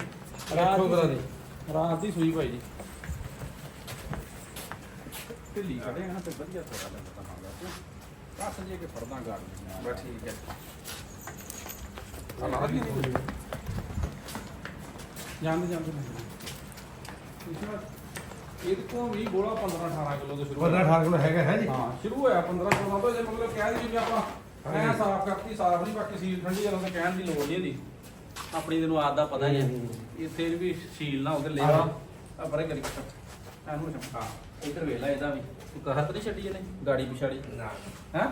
B: ਰਾਤ
A: ਰੱਖੋ
B: ਦੀ
A: ਕਰਾ
B: ਸੂਈ।
A: ਦੀ।
B: ਰਾਤ ਦੀ ਸੂਈ ਭਾਈ ਜੀ। ਢਿੱਲੀ ਕੱਢੇ ਨਾ ਤੇ ਵਧੀਆ ਥੋੜਾ ਲੱਗਦਾ ਹਾਂ ਕੱਸ ਜੇ ਕੇ ਫੜਦਾ ਗਾੜ
A: ਬਸ ਠੀਕ ਹੈ।
B: ਜਾਂਦੇ ਜਾਂਦੇ ਇਹਦੇ ਕੋਲ ਵੀ ਬੋਲਾ 15 18 ਕਿਲੋ ਤੋਂ ਸ਼ੁਰੂ
A: 15 18 ਕਿਲੋ ਹੈਗਾ ਹੈ ਜੀ?
B: ਹਾਂ ਸ਼ੁਰੂ ਹੋਇਆ 15 16 ਤੋਂ। ਜੇ ਮਤਲਬ ਕਹਿ ਦਈਏ ਵੀ ਆਪਾਂ ਐ
A: ਹਾਂਜੀ।
B: ਸਾਫ਼ ਕਰਤੀ ਸਾਫ਼ ਨਹੀਂ ਬਾਕੀ ਸੀਲ ਠੰਡੀ ਜਦੋਂ ਤਾਂ ਕਹਿਣ ਦੀ ਲੋੜ ਨਹੀਂ ਆਪਣੀ ਤੈਨੂੰ ਆਦ ਦਾ ਪਤਾ ਹੀ ਹੈ। ਇੱਥੇ ਵੀ ਸੀਲ ਨਾ ਹੋ ਕੇ ਲੈਵਾ ਆ ਪਰੇ ਕਰੀ। ਐਨੂੰ ਚਮਕਾ ਇੱਧਰ ਵੇਲਾ ਇਹਦਾ ਵੀ। ਤੂੰ ਕਹਤ ਨਹੀਂ ਛੱਡੀ ਇਹਨੇ? ਗਾੜੀ ਪਿਛਾੜੀ।
A: ਨਾ।
B: ਹੈ?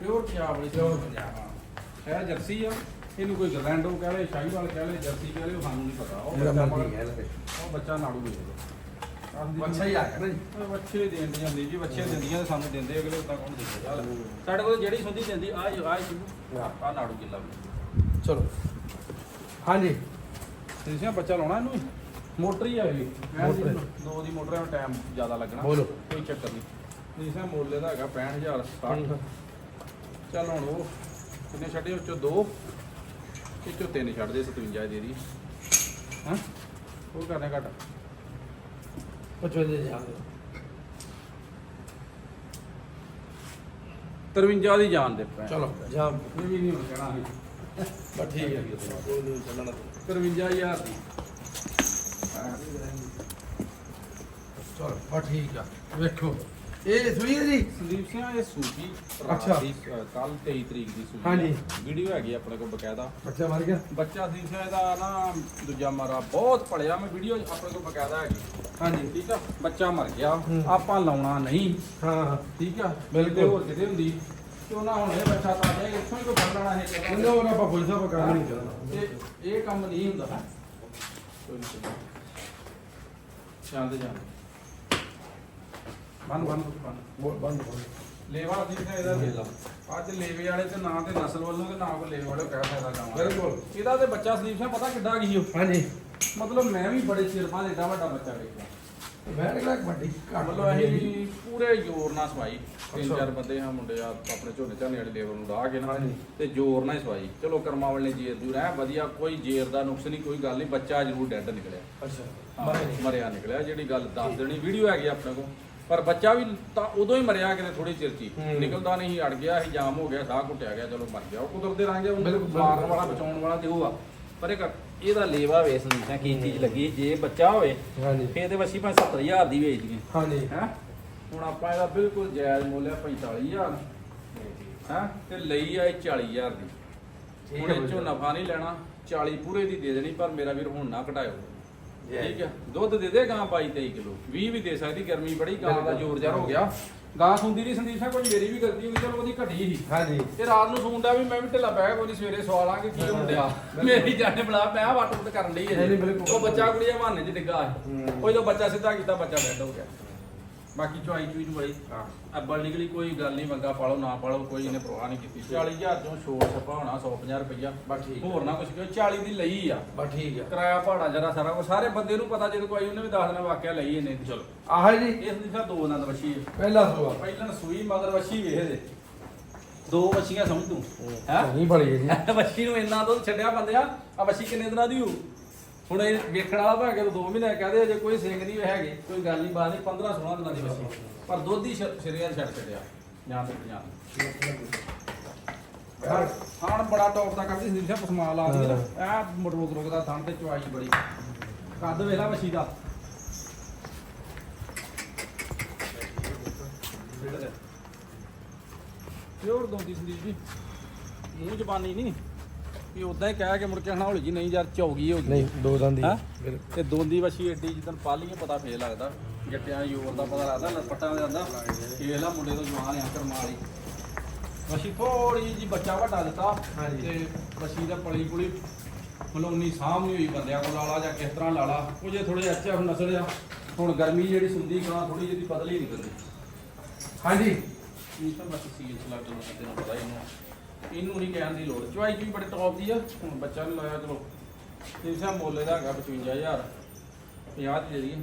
B: ਪਿਓਰ ਪੰਜਾਬ ਵਾਲੀ
A: Pure
B: ਪੰਜਾਬ ਇਹ ਜਰਸੀ ਆ ਇਹਨੂੰ ਕੋਈ ਗਰਲੈਂਡੋ ਕਹਿ ਲੈ ਸ਼ਾਹੀਵਾਲ ਕਹਿ ਲੈ ਜਰਸੀ ਕਹਿ ਲੈ ਉਹ ਸਾਨੂੰ ਨਹੀਂ ਪਤਾ। ਉਹ ਬੱਚਾ
A: ਮਰਜ਼ੀ ਹੈ ਲਵੇ
B: ਉਹ ਬੱਚਾ ਨਾੜੂ ਵੇਚ
A: ਅੱਛਾ ਹੀ ਆ ਗਿਆ ਨਾ
B: ਬੱਚੇ ਦੇਂਦੀਆਂ ਹੁੰਦੀ ਜੀ ਬੱਚੇ ਦਿੰਦੀਆਂ ਤੇ ਸਾਨੂੰ ਦਿੰਦੇ ਅਗਲੇ ਤਾਂ ਕੌਣ ਦਿੰਦੇ? ਚੱਲ। ਸਾਡੇ ਕੋਲ ਜਿਹੜੀ ਸੁੰਦੀ ਦਿੰਦੀ ਆ ਆ ਸ਼ੁਰੂ ਆ ਨਾੜੂ ਕਿੱਲਾ
A: ਚਲੋ। ਹਾਂਜੀ।
B: ਤੁਸੀਂ ਬੱਚਾ ਲਾਉਣਾ ਇਹਨੂੰ? ਮੋਟਰ ਹੀ ਆ ਇਹ।
A: ਮੋਟਰ। ਹੈ।
B: ਦੋ ਦੀ ਮੋਟਰ ਹੈ ਟਾਈਮ ਜ਼ਿਆਦਾ ਲੱਗਣਾ।
A: ਬੋਲੋ।
B: ਕੋਈ ਚੱਕਰ ਨਹੀਂ। ਤੁਸੀਂ ਮੁੱਲ ਇਹਦਾ ਹੈਗਾ 65000 60 ਚੱਲ ਹੁਣ ਉਹ ਕਿੰਨੇ ਛੱਡੇ ਉਹ ਚੋਂ ਦੋ। ਇਹ ਚੋਂ ਤਿੰਨ ਛੱਡ ਦੇ 57 ਦੇ ਦੀ। ਹਾਂ? ਉਹ ਕਰਨੇ ਘੱਟ।
A: ਪੁੱਛੋ ਜੀ ਜਾ
B: 53 ਦੀ ਜਾਨ ਦੇ ਪੈ
A: ਚਲੋ ਜਾ।
B: ਇਹ ਵੀ ਨਹੀਂ ਹੁਣ ਕਹਿਣਾ ਸੀ।
A: ਬਸ ਠੀਕ ਹੈ। ਕੋਈ ਨਹੀਂ ਚੱਲਣਾ।
B: 53000 ਦੀ।
A: ਚਲੋ ਬਸ ਠੀਕ ਆ। ਵੇਖੋ। ਇਹ ਸੂਈ ਜੀ।
B: ਸੰਦੀਪ ਸਿੰਘ ਇਹ ਸੂਜੀ
A: ਅੱਛਾ।
B: ਕੱਲ 23 ਤਰੀਕ ਦੀ ਸੂਜੀ
A: ਹਾਂਜੀ।
B: ਵੀਡੀਓ ਹੈਗੀ ਆਪਣੇ ਕੋਲ ਬਕਾਇਦਾ।
A: ਬੱਚਾ ਮਰ ਗਿਆ।
B: ਬੱਚਾ ਸੰਦੀਪ ਸਿੰਘ ਦਾ ਨਾ ਦੂਜਾ ਮਾਰਾ ਬਹੁਤ ਪੜਿਆ ਮੈਂ ਵੀਡੀਓ ਆਪਣੇ ਕੋਲ ਬਕਾਇਦਾ ਹੈਗੀ।
A: ਹਾਂਜੀ।
B: ਠੀਕ ਆ? ਬੱਚਾ ਮਰ ਗਿਆ।
A: ਹੂੰ।
B: ਆਪਾਂ ਲਾਉਣਾ ਨਹੀਂ।
A: ਹਾਂ
B: ਠੀਕ ਆ?
A: ਬਿਲਕੁਲ।
B: ਕਿਤੇ ਹੋਰ ਕਿਤੇ ਹੁੰਦੀ। ਤੇ ਉਹਨਾਂ ਹੁਣ ਇਹ ਬੱਚਾ ਤਾਂ ਜਾਏ ਇੱਥੋਂ ਹੀ ਕੋਈ ਫੜ ਲੈਣਾ ਹੈ
A: ਕਹਿੰਦੇ ਹੋਰ ਆਪਾਂ ਪੁਲਿਸ ਦਾ ਕੰਮ ਨਹੀਂ ਕਰਨਾ
B: ਇਹ ਇਹ ਕੰਮ ਨਹੀਂ ਹੁੰਦਾ। ਹੈ ਸ਼ਾਂਤ ਜਾਨ ਬੰਨ ਬੰਨ ਬੰਨ
A: ਬੰਦ
B: ਲੇਵਾ ਦੀ ਹੈ ਇਹਦਾ ਵੇਲਾ ਅੱਜ ਲੇਵੇ ਵਾਲੇ ਤੇ ਨਾਂ ਤੇ ਨਸਲ ਵੱਲੋਂ ਤੇ ਨਾ ਕੋ ਲੇਵੇ ਵਾਲੇ ਕਹਿ ਸਕਦਾ ਕੰਮ
A: ਬਿਲਕੁਲ।
B: ਇਹਦਾ ਤੇ ਬੱਚਾ ਸੰਦੀਪ ਸਿੰਘ ਪਤਾ ਕਿੱਡਾ ਕੀ ਉਹ?
A: ਹਾਂਜੀ।
B: ਮਤਲਬ ਮੈਂ ਵੀ ਬੜੇ ਚਿਰ ਬਾਅਦ ਏਡਾ ਵੱਡਾ ਬੱਚਾ ਵੇਖਿਆ
A: ਬੈਠ ਗਿਆ ਕਬੱਡੀ ਘੱਟ
B: ਮਤਲਬ ਅਸੀਂ ਪੂਰੇ ਜ਼ੋਰ ਨਾਲ ਸਵਾਈ। ਤਿੰਨ
A: ਅੱਛਾ।
B: ਚਾਰ ਬੰਦੇ ਹਾਂ ਮੁੰਡੇ ਆ ਆਪਣੇ ਝੋਨੇ ਝਾਨੇ ਵਾਲੇ ਲੇਬਰ ਨੂੰ ਢਾਹ ਕੇ ਨਾ।
A: ਹਾਂਜੀ।
B: ਤੇ ਜ਼ੋਰ ਨਾਲ ਹੀ ਸਵਾਈ। ਚਲੋ ਕਰਮਾ ਵਾਲੇ ਨੇ ਜੇਰ ਦੂਰ ਹੈ ਵਧੀਆ ਕੋਈ ਜੇਰ ਦਾ ਨੁਕਸ ਨਹੀਂ ਕੋਈ ਗੱਲ ਨਹੀਂ ਬੱਚਾ ਜ਼ਰੂਰ ਡੈੱਡ ਨਿਕਲਿਆ।
A: ਅੱਛਾ।
B: ਹਾਂ,
A: ਮਰੇ ਨਹੀਂ
B: ਮਰਿਆ ਨਿਕਲਿਆ ਜਿਹੜੀ ਗੱਲ ਦੱਸ ਦੇਣੀ ਵੀਡੀਓ ਹੈਗੀ ਆਪਣੇ ਕੋਲ। ਪਰ ਬੱਚਾ ਵੀ ਤਾਂ ਉਦੋਂ ਹੀ ਮਰਿਆ ਕਿਤੇ ਥੋੜੀ ਚਿਰ ਚ ਹੀ। ਨਿਕਲਦਾ ਨਹੀਂ ਅੜ ਗਿਆ ਸੀ ਜਾਮ ਹੋ ਗਿਆ ਸਾਹ ਘੁੱਟਿਆ ਗਿਆ ਚਲੋ ਮਰ ਗਿਆ। ਉਹ ਕੁਦਰਤ ਰੰਗ ਹੈ ਉਹਨੂੰ ਮਾਰਨ। ਵਾਲਾ ਬਚਾਉਣ ਵਾਲਾ ਤੇ ਉਹ ਆ। ਪਰ ਇਹ ਇਹਦਾ ਲੇਵਾ ਵੇਸ ਨਹੀਂ ਕੀ ਚੀਜ਼ ਲੱਗੀ। ਜੇ ਬੱਚਾ ਹੋਵੇ
A: ਹਾਂਜੀ।
B: ਫੇਰ ਤੇ ਵਸੀ ਭਾਵੇਂ 70000 ਦੀ ਵੇਚ ਦਈਏ
A: ਹਾਂਜੀ।
B: ਹੈ? ਹੁਣ ਆਪਾਂ ਇਹਦਾ ਬਿਲਕੁਲ ਜਾਇਜ਼ ਮੁੱਲ ਹੈ 45000 ਹੈ? ਤੇ ਲਈ ਆ ਇਹ 40000 ਦੀ।
A: ਠੀਕ
B: ਹੁਣ
A: ਹੈ
B: ਇਹ ਚੋਂ। ਨਫਾ ਨਹੀਂ ਲੈਣਾ 40 ਪੂਰੇ ਦੀ ਦੇ ਦੇਣੀ ਪਰ ਮੇਰਾ ਵੀਰ ਹੁਣ ਨਾ ਘਟਾਇਓ। ਠੀਕ ਹੈ। ਦੁੱਧ ਦੇ ਦੇ ਗਾਂ 22 23 ਕਿਲੋ। 20 ਵੀ ਦੇ ਸਕਦੀ ਗਰਮੀ ਬੜੀ ਗਾਂ ਦਾ। ਜ਼ੋਰ ਜ਼ਾਰ ਹੋ ਗਿਆ। ਗਾਂ ਸੁੰਦੀ ਨਹੀਂ ਸੰਦੀਪ ਸਾਹਿਬ ਕੋਈ ਮੇਰੀ ਵੀ ਗਲਤੀ ਹੋਈ ਚਲੋ ਉਹਦੀ ਘਟੀ ਸੀ
A: ਹਾਂਜੀ।
B: ਤੇ ਰਾਤ ਨੂੰ ਸੌਂਦਾ ਵੀ ਮੈਂ ਵੀ ਢਿੱਲਾ ਪੈ ਗਿਆ ਕੋਈ ਸਵੇਰੇ ਸਵਾਲਾਂਗੇ ਕੀ ਹੋਣ ਡਿਆ
A: ਬਿਲਕੁਲ।
B: ਮੇਰੀ ਜਾਨੇ ਬਲਾ ਮੈਂ ਵੱਟ ਵੱਟ ਕਰਨ ਲਈ
A: ਬਿਲਕੁਲ।
B: ਉਹ ਬੱਚਾ ਕੁੜੀਆ ਬਹਾਨੇ 'ਚ ਡਿੱਗਾ ਸੀ।
A: ਹੂੰ।
B: ਉਹ ਜਦੋਂ ਬੱਚਾ ਸਿੱਧਾ ਕੀਤਾ ਬੱਚਾ ਡੈਡ ਹੋ ਗਿਆ। ਬਾਕੀ ਚੁਆਈ ਚੂਈ ਨੂੰ ਬੜੀ
A: ਹਾਂ।
B: ਅੱਬਲ ਨਿਕਲੀ ਕੋਈ ਗੱਲ ਨਹੀਂ ਮੰਗਾ ਪਾਲੋ ਨਾ ਪਾਲੋ ਕੋਈ ਇਹਨੇ ਪਰਵਾਹ ਨਹੀਂ ਕੀਤੀ। 40000 ਚੋਂ ਛੋੜ ਛੱਪਾ ਹੋਣਾ 150 ਰੁਪਈਆ।
A: ਬਸ ਠੀਕ
B: ਹੋਰ ਨਾ ਕੁਝ ਕਿਉਂ 40 ਦੀ ਲਈ ਆ।
A: ਬਸ ਠੀਕ ਆ।
B: ਕਿਰਾਇਆ ਭਾੜਾ ਜਰਾ ਸਾਰਾ ਕੁਛ ਸਾਰੇ ਬੰਦੇ ਨੂੰ ਪਤਾ ਜਦੋਂ ਕੋਈ ਉਹਨੇ ਵੀ ਦੱਸ ਦੇਣਾ ਵਾਕਿਆ ਲਈ ਇਹਨੇ। ਚਲੋ।
A: ਆਹ ਜੀ।
B: ਇਸ ਦੀ ਤਾਂ ਦੋ ਨੰਦ ਵਛੀ ਹੈ
A: ਪਹਿਲਾ ਸੋਆ।
B: ਪਹਿਲਾਂ ਸੂਈ ਮਗਰ ਵਛੀ ਵੇਖ ਦੇ ਦੋ ਵਛੀਆਂ ਸਮਝ। ਤੂੰ ਹੈ?
A: ਨਹੀਂ ਬੜੀ ਜੀ।
B: ਵਛੀ ਨੂੰ ਇੰਨਾ ਦੁੱਧ ਛੱਡਿਆ ਬੰਦਿਆ ਆ ਵਛੀ ਕਿੰਨੇ ਦਿਨਾਂ ਦੀ ਹੋ ਹੁਣ ਇਹ ਵੇਖਣ ਵਾਲਾ ਭਾਵੇਂ ਕਿ 2 ਮਹੀਨੇ ਕਹਦੇ ਅਜੇ ਕੋਈ ਸਿੰਘ ਨਹੀਂ ਹੈਗੇ ਕੋਈ ਗੱਲ ਨਹੀਂ ਬਾਤ ਨਹੀਂ 15 16 ਦਿਨਾਂ ਦੀ ਵਛੀ ਪਰ ਦੁੱਧ ਹੀ ਸ਼ਰੀਰ ਛੱਡ ਛੱਡਿਆ ਜਾਂ ਤੇ ਜਾਂ ਥਾਣ ਬੜਾ ਟੌਪ ਦਾ ਕਰਦੀ ਸੰਦੀਪ ਸਾਹਿਬ ਪਸਮਾ ਲਾ ਦੀ ਨਾ। ਐ ਮਟਰੋਕ ਰੋਕਦਾ ਥਣ ਤੇ ਚੁਆਈ ਬੜੀ। ਕੱਦ ਵੇਲਾ ਵਛੀ ਦਾ। ਪਿਓਰ ਦੋਂਦੀ ਸੰਦੀਪ ਜੀ ਮੂੰਹ ਜ਼ਬਾਨੀ ਨਹੀਂ। ਵੀ ਉਦਾਂ ਹੀ ਕਹਿ ਕੇ ਮੁੜ ਕੇ ਹਣਾ ਹੌਲੀ ਜੀ ਨਹੀਂ ਯਾਰ ਚੌਗੀ ਹੋ ਗਈ।
A: ਨਹੀਂ ਦੋ ਦੰਦ
B: ਹੈਂ?
A: ਦੀ
B: ਤੇ ਦੋਂਦੀ ਵਛੀ ਏਡੀ ਜਿੱਦਣ ਪਾਲੀਆਂ ਪਤਾ ਫੇਰ ਲੱਗਦਾ। ਜੱਟਿਆਂ ਯੋਰ ਦਾ ਪਤਾ ਲੱਗਦਾ ਲਪਟਾਂ ਦੇ ਆਂਦਾ ਇਹ ਲਾ ਮੁੰਡੇ ਤੋਂ ਜਵਾਨ ਆ ਕਰਮਾ ਵਾਲੀ ਵਛੀ ਥੋੜੀ ਜੀ ਬੱਚਾ ਵੱਡਾ ਦਿੱਤਾ
A: ਹਾਂਜੀ।
B: ਤੇ ਵਛੀ ਦਾ ਪਲੀ ਪੁਲੀ ਮਤਲਬ ਉਨੀ ਸਾਂਭ ਨਹੀਂ ਹੋਈ ਬੰਦਿਆਂ ਕੋਲ ਲਾਲਾ ਜਾਂ ਕਿਸ ਤਰ੍ਹਾਂ ਲਾਲਾ। ਉਹ ਜੇ ਥੋੜੇ ਅੱਛਾ ਹੁਣ ਨਸਲ ਆ ਹੁਣ ਗਰਮੀ ਜਿਹੜੀ ਸੁੰਦੀ ਗਾਂ ਥੋੜੀ ਜਿਹੀ ਪਤਲੀ ਨਿਕਲਦੀ
A: ਹਾਂਜੀ।
B: ਇਹ ਤਾਂ ਬਸ ਸੀਲ ਚ ਲੱਗ ਜਾਣਾ ਤੈਨੂੰ ਪਤਾ ਹੀ ਇਹਨੂੰ ਇਹਨੂੰ ਨਹੀਂ ਕਹਿਣ ਦੀ ਲੋੜ। ਚੁਆਈ ਜੀ ਬੜੇ ਟੌਪ ਦੀ ਆ। ਹੁਣ ਬੱਚਾ ਨੂੰ ਲਾਇਆ ਚਲੋ। ਇਸ ਦਾ ਮੁੱਲ ਇਹਦਾ ਹੈਗਾ 55000 50 ਦੀ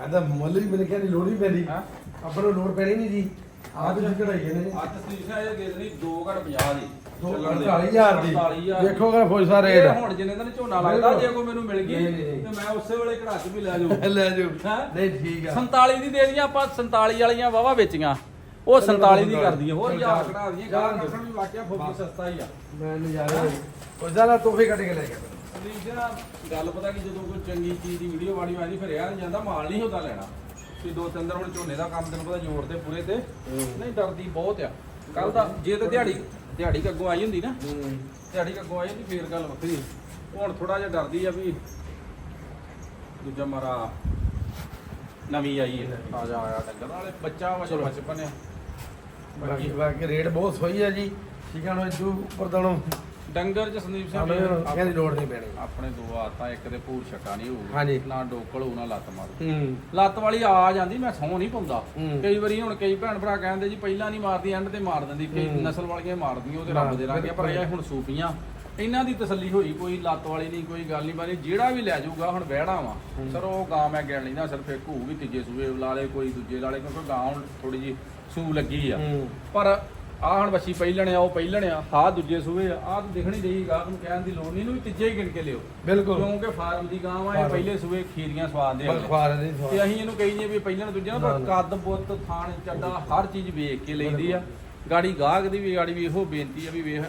A: ਆਂਦਾ ਮੁੱਲ ਵੀ ਮੇਰੇ ਕਹਿੰਦੀ ਲੋੜ ਹੀ ਪੈਂਦੀ।
B: ਹਾਂ।
A: ਆਪਾਂ ਨੂੰ ਲੋੜ ਪੈਣੀ ਨਹੀਂ ਜੀ। ਆਹ ਤੁਸੀਂ ਕਢਾਈ ਨੇ?
B: ਅੱਜ ਤੀਸਾ ਇਹ ਦੇ ਦੇਣੀ 2 ਘੜ 50 ਦੀ।
A: ਦੋ
B: ਚੱਲਣ ਦੇ।
A: 48000 ਦੀ।
B: 48000
A: ਵੇਖੋ ਗਾ ਫੌਜਾ
B: ਇਹ
A: ਰੇਟ
B: ਹੁਣ ਜਿੰਨੇ ਦਿਨ ਝੋਨਾ ਲੱਗਦਾ। ਜੇ ਕੋਈ ਮੈਨੂੰ ਮਿਲ ਗਈ। ਤੇ ਮੈਂ ਉਸੇ ਵੇਲੇ ਘੜਾ ਚ ਵੀ ਲੈ ਜਾਊ।
A: ਲੈ
B: ਹੈਂ?
A: ਨਹੀਂ ਠੀਕ ਆ।
B: 47 ਦੀ ਦੇ ਦੀਆਂ ਆਪਾਂ 47 ਵਾਲੀਆਂ ਵਾਵਾ ਵੇਚੀਆਂ। ਉਹ 47 ਦੀ ਕਰਦੀਆਂ ਹੋਰ
A: ਚਲੋ
B: ਯਾਰ
A: ਜਾ-
B: ਘੜਾ ਦੀਆਂ ਗਾਂ। ਕੱਢਣ ਵੀ ਵਾਕਿਆ ਫੋਕੀ ਸਸਤਾ ਹੀ ਆ।
A: ਮੈਂ ਨਜ਼ਾਰਾ ਫੌਜਾ ਦਾ ਤੋਹਫੇ ਕੱਢ ਕੇ ਲੈ ਕੇ ਆਇਆ।
B: ਸੰਦੀਪ ਜੀ ਨਾ ਗੱਲ ਪਤਾ ਕਿ ਜਦੋਂ ਕੋਈ ਚੰਗੀ ਚੀਜ਼ ਦੀ ਵੀਡੀਓ ਵਾੜੀ ਆਉਂਦੀ ਫਿਰ ਯਾਰ ਜਾਂਦਾ ਮਾਲ ਨਹੀਂ ਹੁੰਦਾ ਲੈਣਾ। ਵੀ ਦੋ ਤਿੰਨ ਦਿਨ ਹੁਣ ਝੋਨੇ ਦਾ ਕੰਮ ਤੈਨੂੰ ਪਤਾ ਜੋੜ ਤੇ ਪੂਰੇ ਤੇ। ਨਹੀਂ ਡਰਦੀ ਬਹੁਤ ਆ। ਕੱਲ ਦਾ ਜੇ ਤੇ ਦਿਹਾੜੀ ਦਿਹਾੜੀ ਕੱਗੋਂ ਆਈ ਹੁੰਦੀ ਨਾ। ਦਿਹਾੜੀ ਕੱਗੋਂ ਆਈ ਹੁੰਦੀ ਫੇਰ ਗੱਲ ਵੱਖਰੀ। ਹੁਣ ਥੋੜਾ ਜਿਹਾ ਡਰਦੀ ਆ ਵੀ ਦੂਜਾ ਮਾਰਾ ਨਵੀਂ ਆਈ ਹੈ ਆ ਜਾ ਆਇਆ ਡੰਗਰ ਨਾਲੇ ਬੱਚਾ ਵਾ
A: ਚਲੋ।
B: ਬਚਪਨ ਆ।
A: ਬਾਕੀ ਬਾਕੀ ਰੇਟ ਬਹੁਤ ਸੋਈ ਹੈ ਜੀ। ਠੀਕ ਹੈ ਨਾ ਇਦੋਂ ਉੱਪਰ ਹੁਣ
B: ਡੰਗਰ ਚ ਸੰਦੀਪ ਸਿੰਘ
A: ਸਾਨੂੰ ਕਹਿੰਦੀ ਲੋੜ ਨਹੀਂ ਪੈਣੀ।
B: ਆਪਣੇ ਦੋ ਆਦਤਾਂ ਇੱਕ ਤੇ ਪੂਰ ਛੱਕਾ ਨਹੀਂ ਹੋਊਗਾ।
A: ਹਾਂਜੀ।
B: ਨਾ ਡੋਕਲ ਹੋਊ ਨਾ ਲੱਤ ਮਾਰੂ।
A: ਹੂੰ।
B: ਲੱਤ ਵਾਲੀ ਆ ਜਾਂਦੀ ਮੈਂ ਸੌ ਨਹੀਂ ਪਾਉਂਦਾ।
A: ਹੂੰ।
B: ਕਈ ਵਾਰੀ ਹੁਣ ਕਈ ਭੈਣ ਭਰਾ ਕਹਿੰਦੇ ਜੀ ਪਹਿਲਾਂ ਨਹੀਂ ਮਾਰਦੀ ਐਂਡ ਤੇ ਮਾਰ ਦਿੰਦੀ। ਕਈ
A: ਹੂੰ।
B: ਨਸਲ ਵਾਲੀਆਂ ਮਾਰਦੀਆਂ ਉਹ ਤੇ ਰੱਬ ਦੇ ਰੰਗ ਪਰ ਇਹ ਹੁਣ ਸੂਫੀਆਂ। ਇਹਨਾਂ ਦੀ ਤਸੱਲੀ ਹੋਈ ਕੋਈ ਲੱਤ ਵਾਲੀ ਨਹੀਂ ਕੋਈ ਗੱਲ ਨਹੀਂ ਬਾਰੇ ਜਿਹੜਾ ਵੀ ਲੈ ਜਾਊਗਾ ਹੁਣ ਬਹਿਣਾ ਵਾ। ਸਰ ਉਹ ਗਾਂ ਮੈਂ ਗਿਣ ਲੈਂਦਾ ਸਿਰਫ ਇੱਕ ਹੋਊ ਵੀ ਤੀਜੇ ਸੂਏ ਲਾਲੇ ਕੋਈ ਦੂਜੇ ਲਾਲੇ ਕਿਉਂਕਿ ਗਾਂ ਹੁਣ ਥੋੜੀ ਜੀ ਸੂ ਲੱਗੀ ਆ। ਪਰ ਆ ਹੁਣ ਬੱਚੀ ਪਹਿਲਣ ਆ ਉਹ ਪਹਿਲਣ ਆ ਆਹ ਦੂਜੇ ਸੂਏ ਆ ਆਹ ਤਾਂ ਦਿਖਣੀ ਰਹੀ ਗਾਹ ਨੂੰ ਕਹਿਣ ਦੀ ਲੋੜ ਨਹੀਂ ਇਹਨੂੰ ਵੀ ਤੀਜੇ ਹੀ ਗਿਣ ਕੇ ਲਿਓ।
A: ਬਿਲਕੁਲ।
B: ਕਿਉਂਕਿ ਫਾਰਮ ਦੀ ਗਾਂ ਵਾ ਇਹ। ਪਹਿਲੇ ਸੂਏ ਖੀਰੀਆਂ ਸਵਾਦ ਦੇ
A: ਨਹੀਂ
B: ਤੇ ਅਸੀਂ ਇਹਨੂੰ ਕਹੀ ਜੇ ਵੀ ਪਹਿਲਾਂ ਦੂਜੇ ਨਾ ਪਰ। ਕੱਦ ਬੁੱਤ ਥਾਣ ਚੱਡਾ ਹਰ ਚੀਜ਼ ਵੇਖ ਕੇ ਲਈਦੀ ਆ। ਗਾੜੀ ਗਾਹਕ ਦੀ ਵੀ ਗਾੜੀ ਵੀ ਇਹੋ ਬੇਨਤੀ ਆ ਵੀ ਵੇਖ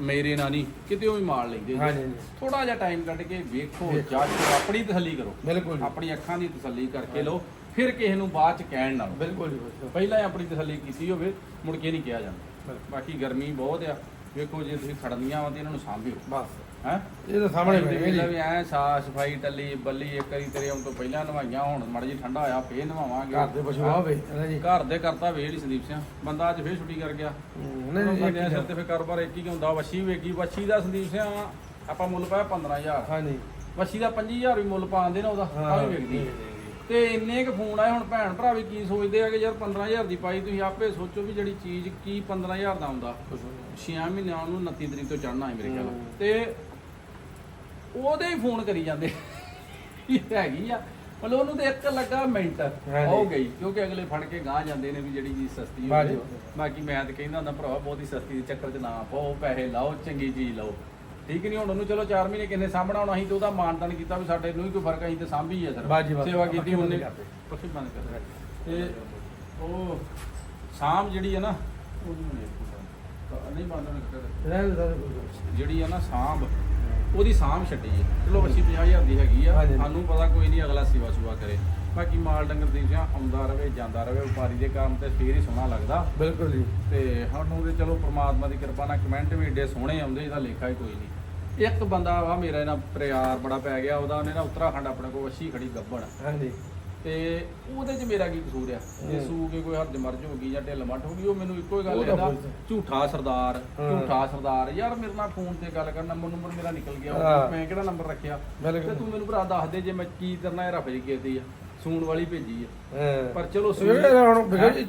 B: ਮੇਰੇ ਨਾਲ ਨਹੀਂ ਕਿਤੇ ਉਹ ਵੀ ਮਾਰ ਲੈਂਦੇ
A: ਹਾਂਜੀ ਹਾਂਜੀ।
B: ਥੋੜਾ ਜਿਹਾ ਟਾਈਮ ਕੱਢ ਕੇ ਵੇਖੋ। ਜੱਜ ਆਪਣੀ ਤਸੱਲੀ ਕਰੋ।
A: ਬਿਲਕੁਲ ਜੀ।
B: ਆਪਣੀ ਅੱਖਾਂ ਦੀ ਤਸੱਲੀ ਕਰਕੇ ਲਓ ਫਿਰ ਕਿਸੇ ਨੂੰ ਬਾਅਦ ਚ ਕਹਿਣ ਨਾਲ
A: ਬਿਲਕੁਲ ਜੀ ਬਿਲਕੁਲ।
B: ਪਹਿਲਾਂ ਹੀ ਆਪਣੀ ਤਸੱਲੀ ਕੀਤੀ ਹੋਵੇ ਮੁੜ ਕੇ ਨਹੀਂ ਕਿਹਾ ਜਾਂਦਾ। ਬਾਕੀ ਗਰਮੀ ਬਹੁਤ ਆ। ਵੇਖੋ ਜੇ ਤੁਸੀਂ ਖੜਨੀਆਂ ਵਾ ਤੇ ਇਹਨਾਂ ਨੂੰ ਸਾਂਭਿਓ।
A: ਬਸ।
B: ਹੈ?
A: ਇਹ ਤਾਂ ਸਾਹਮਣੇ ਪੈਣੀ
B: ਵੀ ਐ ਸਾਫ਼ ਸਫ਼ਾਈ ਟੱਲੀ ਬੱਲੀ ਇੱਕ ਵਾਰੀ ਤੇਰੇ ਆਉਣ ਤੋਂ ਪਹਿਲਾਂ ਨਵਾਈਆਂ ਹੁਣ ਮੜ ਜੀ ਠੰਡਾ ਹੋਇਆ ਫੇਰ ਨਵਾਵਾਂਗੇ।
A: ਘਰ ਦੇ ਪਸ਼ੂ ਆਵੇ ਹੈ? ਨਾ ਜੀ।
B: ਘਰ ਦੇ ਕਰਤਾ ਵੇਲ ਹੀ ਸੰਦੀਪ ਸਿੰਘ ਬੰਦਾ ਅੱਜ ਫੇਰ ਛੁੱਟੀ ਕਰ ਗਿਆ। ਨਹੀਂ ਬੰਦਿਆਂ ਸਿਰ ਤੇ ਫੇਰ ਕਾਰੋਬਾਰ ਇੱਕ ਹੀ ਹੁੰਦਾ ਵੱਛੀ ਵੇਗੀ ਵੱਛੀ ਦਾ ਸੰਦੀਪ ਸਿੰਘ ਆਪਾਂ ਮੁੱਲ ਪਾਇਆ 15000
A: ਹਾਂਜੀ।
B: ਵੱਛੀ ਦਾ 25000 ਵੀ ਮੁੱਲ ਪਾਉਂਦੇ ਨਾ ਉਹਦਾ ਤਾਂ ਵੀ ਵਿਕਦੀ ਤੇ ਇੰਨੇ ਕੁ ਫੋਨ ਆਏ ਹੁਣ ਭੈਣ ਭਰਾ ਵੀ ਕੀ ਸੋਚਦੇ ਆ ਕਿ ਯਾਰ 15000 ਦੀ ਪਾਈ ਤੁਸੀਂ ਆਪੇ ਸੋਚੋ ਵੀ ਜਿਹੜੀ ਚੀਜ਼ ਕੀ 15000 ਦਾ ਆਉਂਦਾ। 6 ਮਹੀਨਿਆਂ ਨੂੰ 29 ਤਰੀਕ ਤੋਂ ਚੜਨਾ ਹੈ ਮੇਰੇ ਖਿਆਲ। ਤੇ ਉਹਦੇ ਹੀ ਫੋਨ ਕਰੀ ਜਾਂਦੇ ਇਹ ਹੈਗੀ ਆ ਮਤਲਬ ਉਹਨੂੰ ਤੇ ਇੱਕ ਲੱਗਾ ਮਿੰਟ। ਹੋ ਗਈ ਕਿਉਂਕਿ ਅਗਲੇ ਫੜ ਕੇ ਗਾਂ ਜਾਂਦੇ ਨੇ ਵੀ ਜਿਹੜੀ ਚੀਜ਼ ਸਸਤੀ। ਹੋਵੇ ਬਾਕੀ ਮੈਂ ਤਾਂ ਕਹਿੰਦਾ ਹੁੰਦਾ ਭਰਾ ਬਹੁਤੀ ਸਸਤੀ ਦੇ ਚੱਕਰ 'ਚ ਨਾ ਪਾਓ ਪੈਸੇ ਲਾਓ ਚੰਗੀ ਚੀਜ਼ ਲਓ ਠੀਕ ਨਹੀਂ ਹੁਣ ਉਹਨੂੰ ਚਲੋ 4 ਮਹੀਨੇ ਕਿੰਨੇ ਸਾਂਭਣਾ ਹੁਣ ਅਸੀਂ ਤੇ ਉਹਦਾ ਮਾਨਦਾਨ ਕੀਤਾ ਵੀ ਸਾਡੇ ਨੂੰ ਹੀ ਕੋਈ ਫ਼ਰਕ ਅਸੀਂ ਤੇ ਸਾਂਭੀ ਹੈ
A: ਬਾਜੀ
B: ਸਰ। ਸੇਵਾ ਕੀਤੀ ਉਹਨੇ। ਪੱਖੀ ਬੰਦ ਕਰ ਤੇ ਉਹ ਸਾਂਭ ਜਿਹੜੀ ਹੈ ਨਾ ਉਹ ਨਹੀਂ ਬੰਦ ਨਹੀਂ
A: ਕੁਝ।
B: ਜਿਹੜੀ ਆ ਨਾ ਸਾਂਭ ਉਹਦੀ ਸਾਂਭ ਛੱਡੀ ਹੈ। ਚਲੋ ਅੱਸੀ 50000 ਦੀ ਹੈਗੀ ਆ।
A: ਹਾਂਜੀ।
B: ਸਾਨੂੰ ਪਤਾ ਕੋਈ ਨਹੀਂ ਅਗਲਾ ਸੇਵਾ ਸੁਵਾ ਕਰੇ। ਬਾਕੀ ਮਾਲ ਡੰਗਰ ਦੀ ਜਾਂ ਆਉਂਦਾ ਰਵੇ ਜਾਂਦਾ ਰਵੇ ਵਪਾਰੀ ਦੇ ਕੰਮ ਤੇ ਫੇਰ ਹੀ ਸੋਹਣਾ ਲੱਗਦਾ।
A: ਬਿਲਕੁਲ ਜੀ।
B: ਤੇ ਸਾਨੂੰ ਤੇ ਚਲੋ ਪ੍ਰਮਾਤਮਾ ਦੀ ਕਿਰਪਾ ਨਾਲ ਕਮੈਂਟ ਵੀ ਏਡੇ ਸੋਹਣੇ ਆਉਂਦੇ ਇਹਦਾ ਲੇਖਾ ਹੀ ਕੋਈ ਨਹੀਂ। ਇੱਕ ਬੰਦਾ ਵਾ ਮੇਰਾ ਇਹਨਾਂ ਪਿਆਰ ਬੜਾ ਪੈ ਗਿਆ ਉਹਦਾ ਉਹਨੇ ਨਾ ਉੱਤਰਾਖੰਡ ਆਪਣੇ ਕੋਲ ਵੱਛੀ ਖੜੀ ਗੱਬਣ।
A: ਹਾਂਜੀ।
B: ਤੇ ਉਹਦੇ 'ਚ ਮੇਰਾ ਕੀ ਕਸੂਰ ਆ ਜੇ। ਸੂ ਕੇ ਕੋਈ ਹੱਦ ਮਰਜ ਹੋ ਗਈ ਜਾਂ ਢਿੱਲ ਮੱਠ ਹੋ ਗਈ ਉਹ ਮੈਨੂੰ ਇੱਕੋ ਹੀ ਗੱਲ
A: ਪੁੱਛਦਾ।
B: ਝੂਠਾ ਸਰਦਾਰ। ਝੂਠਾ ਸਰਦਾਰ ਯਾਰ ਮੇਰੇ ਨਾਲ ਫੋਨ ਤੇ ਗੱਲ ਕਰ ਨੰਬਰ ਨੰਬਰ ਮੇਰਾ ਨਿਕਲ ਗਿਆ। ਮੈਂ ਕਿਹੜਾ ਨੰਬਰ ਰੱਖਿਆ ਤੇ ਤੂੰ ਮੈਨੂੰ ਭਰਾ ਦੱਸ ਦੇ ਜੇ ਮੈਂ ਕੀ ਕਰਨਾ ਇਹ ਰਫੇ ਕੀਤੀ ਆ ਸੂਣ ਵਾਲੀ ਭੇਜੀ ਆ ਪਰ ਚਲੋ
A: ਇਹ ਹੁਣ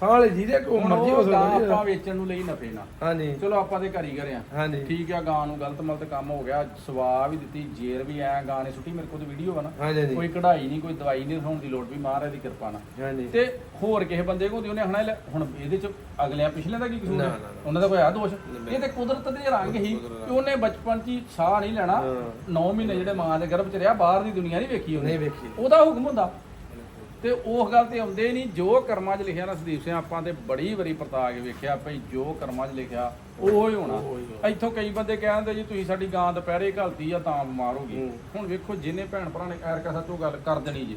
A: ਸਾਲੇ ਜਿਹਦੇ ਕੋ
B: ਹੁਣ
A: ਮਰਜ਼ੀ ਹੋ
B: ਗਾਂ
A: ਸਕਦਾ
B: ਆਪਾਂ ਵੇਚਣ ਨੂੰ ਲਈ ਨਫੇ ਨਾ।
A: ਹਾਂਜੀ।
B: ਚਲੋ ਆਪਾਂ ਤੇ ਕਾਰੀਗਰ ਆ।
A: ਹਾਂਜੀ।
B: ਠੀਕ ਆ ਗਾਂ ਨੂੰ ਗਲਤ ਮਲਤ ਕੰਮ ਹੋ ਗਿਆ ਸਵਾ ਵੀ ਦਿੱਤੀ ਜੇਰ ਵੀ ਐ ਗਾਂ ਨੇ ਸੁੱਟੀ ਮੇਰੇ ਕੋਲ ਤੇ ਵੀਡੀਓ ਆ ਨਾ।
A: ਹਾਂਜੀ
B: ਕੋਈ ਕਢਾਈ ਨਹੀਂ ਕੋਈ ਦਵਾਈ ਨਹੀਂ ਦਿਖਾਉਣ ਦੀ ਲੋੜ ਵੀ ਮਹਾਰਾਜ ਦੀ ਕਿਰਪਾ ਨਾਲ।
A: ਹਾਂਜੀ।
B: ਤੇ ਹੋਰ ਕਿਸੇ ਬੰਦੇ ਕੋਲ ਉਹਨੇ ਹਣਾ ਹੁਣ ਇਹਦੇ ਚ ਅਗਲਿਆਂ ਪਿਛਲਿਆਂ ਦਾ ਕੀ ਕਸੂਰ ਹੈ। ਉਹਨਾਂ ਦਾ ਕੋਈ ਆ ਦੋਸ਼। ਇਹ ਤੇ ਕੁਦਰਤ ਦੇ ਰੰਗ ਹੀ ਕਿ ਉਹਨੇ ਬਚਪਨ ਚ ਸਾਹ ਨਹੀਂ ਲੈਣਾ।
A: ਹਾਂ।
B: 9 ਮਹੀਨੇ ਜਿਹੜੇ ਮਾਂ ਦੇ ਗਰਭ ਚ ਰਿਹਾ ਬਾਹਰ ਦੀ ਦੁਨੀਆ ਨਹੀਂ ਵੇਖੀ ਉਹਨੇ। ਉਹਦਾ ਹੁਕਮ ਹੁੰਦਾ ਤੇ ਉਸ ਗੱਲ ਤੇ ਆਉਂਦੇ ਨਹੀਂ ਜੋ ਕਰਮਾਂ 'ਚ ਲਿਖਿਆ ਨਾ ਸੰਦੀਪ ਸਿੰਘ ਆਪਾਂ ਤੇ ਬੜੀ ਵਾਰੀ ਪਰਤਾ ਕੇ ਵੇਖਿਆ ਭਈ ਜੋ ਕਰਮਾਂ 'ਚ ਲਿਖਿਆ ਉਹ ਹੀ ਹੋਣਾ। ਇੱਥੋਂ ਕਈ ਬੰਦੇ ਕਹਿੰਦੇ ਜੀ ਤੁਸੀਂ ਸਾਡੀ ਗਾਂ ਦੁਪਹਿਰੇ ਘਲਤੀ ਆ ਤਾਂ ਬਿਮਾਰ ਹੋ ਗਈ। ਹੁਣ ਵੇਖੋ ਜਿੰਨੇ ਭੈਣ ਭਰਾ ਨੇ ਐਰਕਾ ਸੱਚੋ ਗੱਲ ਕਰ ਦੇਣੀ ਜੀ।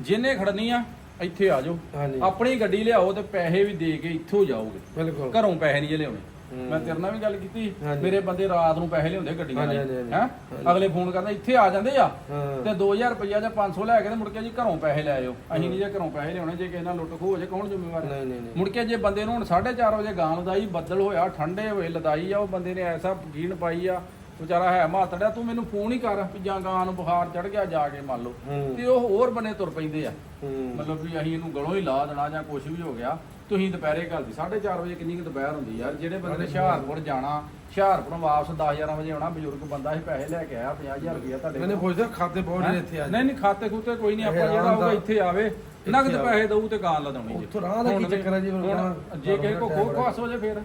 B: ਜਿੰਨੇ ਖੜਨੀ ਆ ਇੱਥੇ ਆ ਜਾਓ। ਆਪਣੀ ਗੱਡੀ ਲਿਆਓ ਤੇ ਪੈਸੇ ਵੀ ਦੇ ਕੇ ਇੱਥੋਂ ਜਾਓਗੇ। ਘਰੋਂ ਪੈਸੇ ਨਹੀਂ ਲਿਆਉਣੇ। ਮੈਂ ਤੇਰੇ ਨਾਲ ਵੀ ਗੱਲ ਕੀਤੀ। ਮੇਰੇ ਬੰਦੇ ਰਾਤ ਨੂੰ ਪੈਸੇ ਲਿਆਉਂਦੇ ਗੱਡੀਆਂ
A: ਹਾਂਜੀ।
B: ਹੈ। ਅਗਲੇ ਫੋਨ ਕਰਦੇ ਇੱਥੇ ਆ ਜਾਂਦੇ ਆ।
A: ਹਾਂ।
B: ਤੇ 2000 ਰੁਪਈਆ ਜਾਂ 500 ਲੈ ਕੇ ਤੇ ਮੁੜ ਕੇ ਜੀ ਘਰੋਂ ਪੈਸੇ ਲੈ ਆਇਓ। ਅਸੀਂ ਨਹੀਂ ਜੇ ਘਰੋਂ ਪੈਸੇ ਲਿਆਉਣੇ ਜੇ ਕਿਸੇ ਨਾਲ ਲੁੱਟ ਖੋਹ ਹੋ ਜੇ ਕੌਣ ਜ਼ਿੰਮੇਵਾਰ
A: ਨਹੀਂ ਨਹੀਂ ਨਹੀਂ।
B: ਮੁੜ ਕੇ ਜੇ ਬੰਦੇ ਨੂੰ ਹੁਣ 4:30 ਵਜੇ ਗਾਂ ਲਦਾਈ ਬੱਦਲ ਹੋਇਆ ਠੰਡੇ ਹੋਏ ਲਦਾਈ ਆ ਉਹ ਬੰਦੇ ਨੇ ਐਸਾ ਯਕੀਨ ਪਾਈ ਆ ਵਿਚਾਰਾ ਹੈ ਮਾਤੜਿਆ ਤੂੰ ਮੈਨੂੰ ਫੋਨ ਹੀ ਕਰ ਵੀ ਜਾਂ ਗਾਂ ਨੂੰ ਬੁਖਾਰ ਚੜ ਗਿਆ ਜਾ ਕੇ ਮੰਨ ਲਓ।
A: ਹੂੰ।
B: ਤੇ ਉਹ ਹੋਰ ਬੰਨੇ ਤੁਰ ਪੈਂਦੇ ਆ।
A: ਹੂੰ।
B: ਮਤਲਬ ਵੀ ਅਸੀਂ ਇਹਨੂੰ ਗਲੋਂ ਹੀ ਲਾ ਦੇਣਾ ਜਾਂ ਕੁਝ ਵੀ ਹੋ ਗਿਆ। ਤੁਸੀਂ ਦੁਪਹਿਰੇ ਘਲਦੀ 4:30 ਵਜੇ ਕਿੰਨੀ ਕੁ ਦੁਪਹਿਰ ਹੁੰਦੀ ਯਾਰ? ਜਿਹੜੇ ਬੰਦੇ ਨੇ ਹੁਸ਼ਿਆਰਪੁਰ ਜਾਣਾ ਹੁਸ਼ਿਆਰਪੁਰ ਵਾਪਸ 10-11 ਵਜੇ ਆਉਣਾ ਬਜ਼ੁਰਗ ਬੰਦਾ ਸੀ ਪੈਸੇ ਲੈ ਕੇ ਆਇਆ 50000 ਰੁਪਇਆ ਤੁਹਾਡੇ ਕੋਲ।
A: ਪੁੱਛਿਆ ਖਾਤੇ ਪਹੁੰਚ
B: ਹੈਂ?
A: ਰਹੇ ਇੱਥੇ ਆ
B: ਨਹੀਂ ਨਹੀਂ ਖਾਤੇ ਖੂਤੇ ਕੋਈ ਨਹੀਂ ਆਪਾਂ ਜਿਹੜਾ
A: ਦਾ-
B: ਇੱਥੇ ਆਵੇ ਨਗਦ। ਪੈਸੇ ਦਊ ਤੇ ਗਾਂ ਲਦਾਉਣੀ
A: ਉੱਥੋਂ ਰਾਹ ਦਾ ਕੀ ਚੱਕਰ ਹੈ ਜੀ, ਹੁਣ
B: ਹੁਣ ਜੇ ਕਿਸੇ ਕੋ ਖੋ ਖਾਸ ਹੋ ਜੇ ਫੇਰ।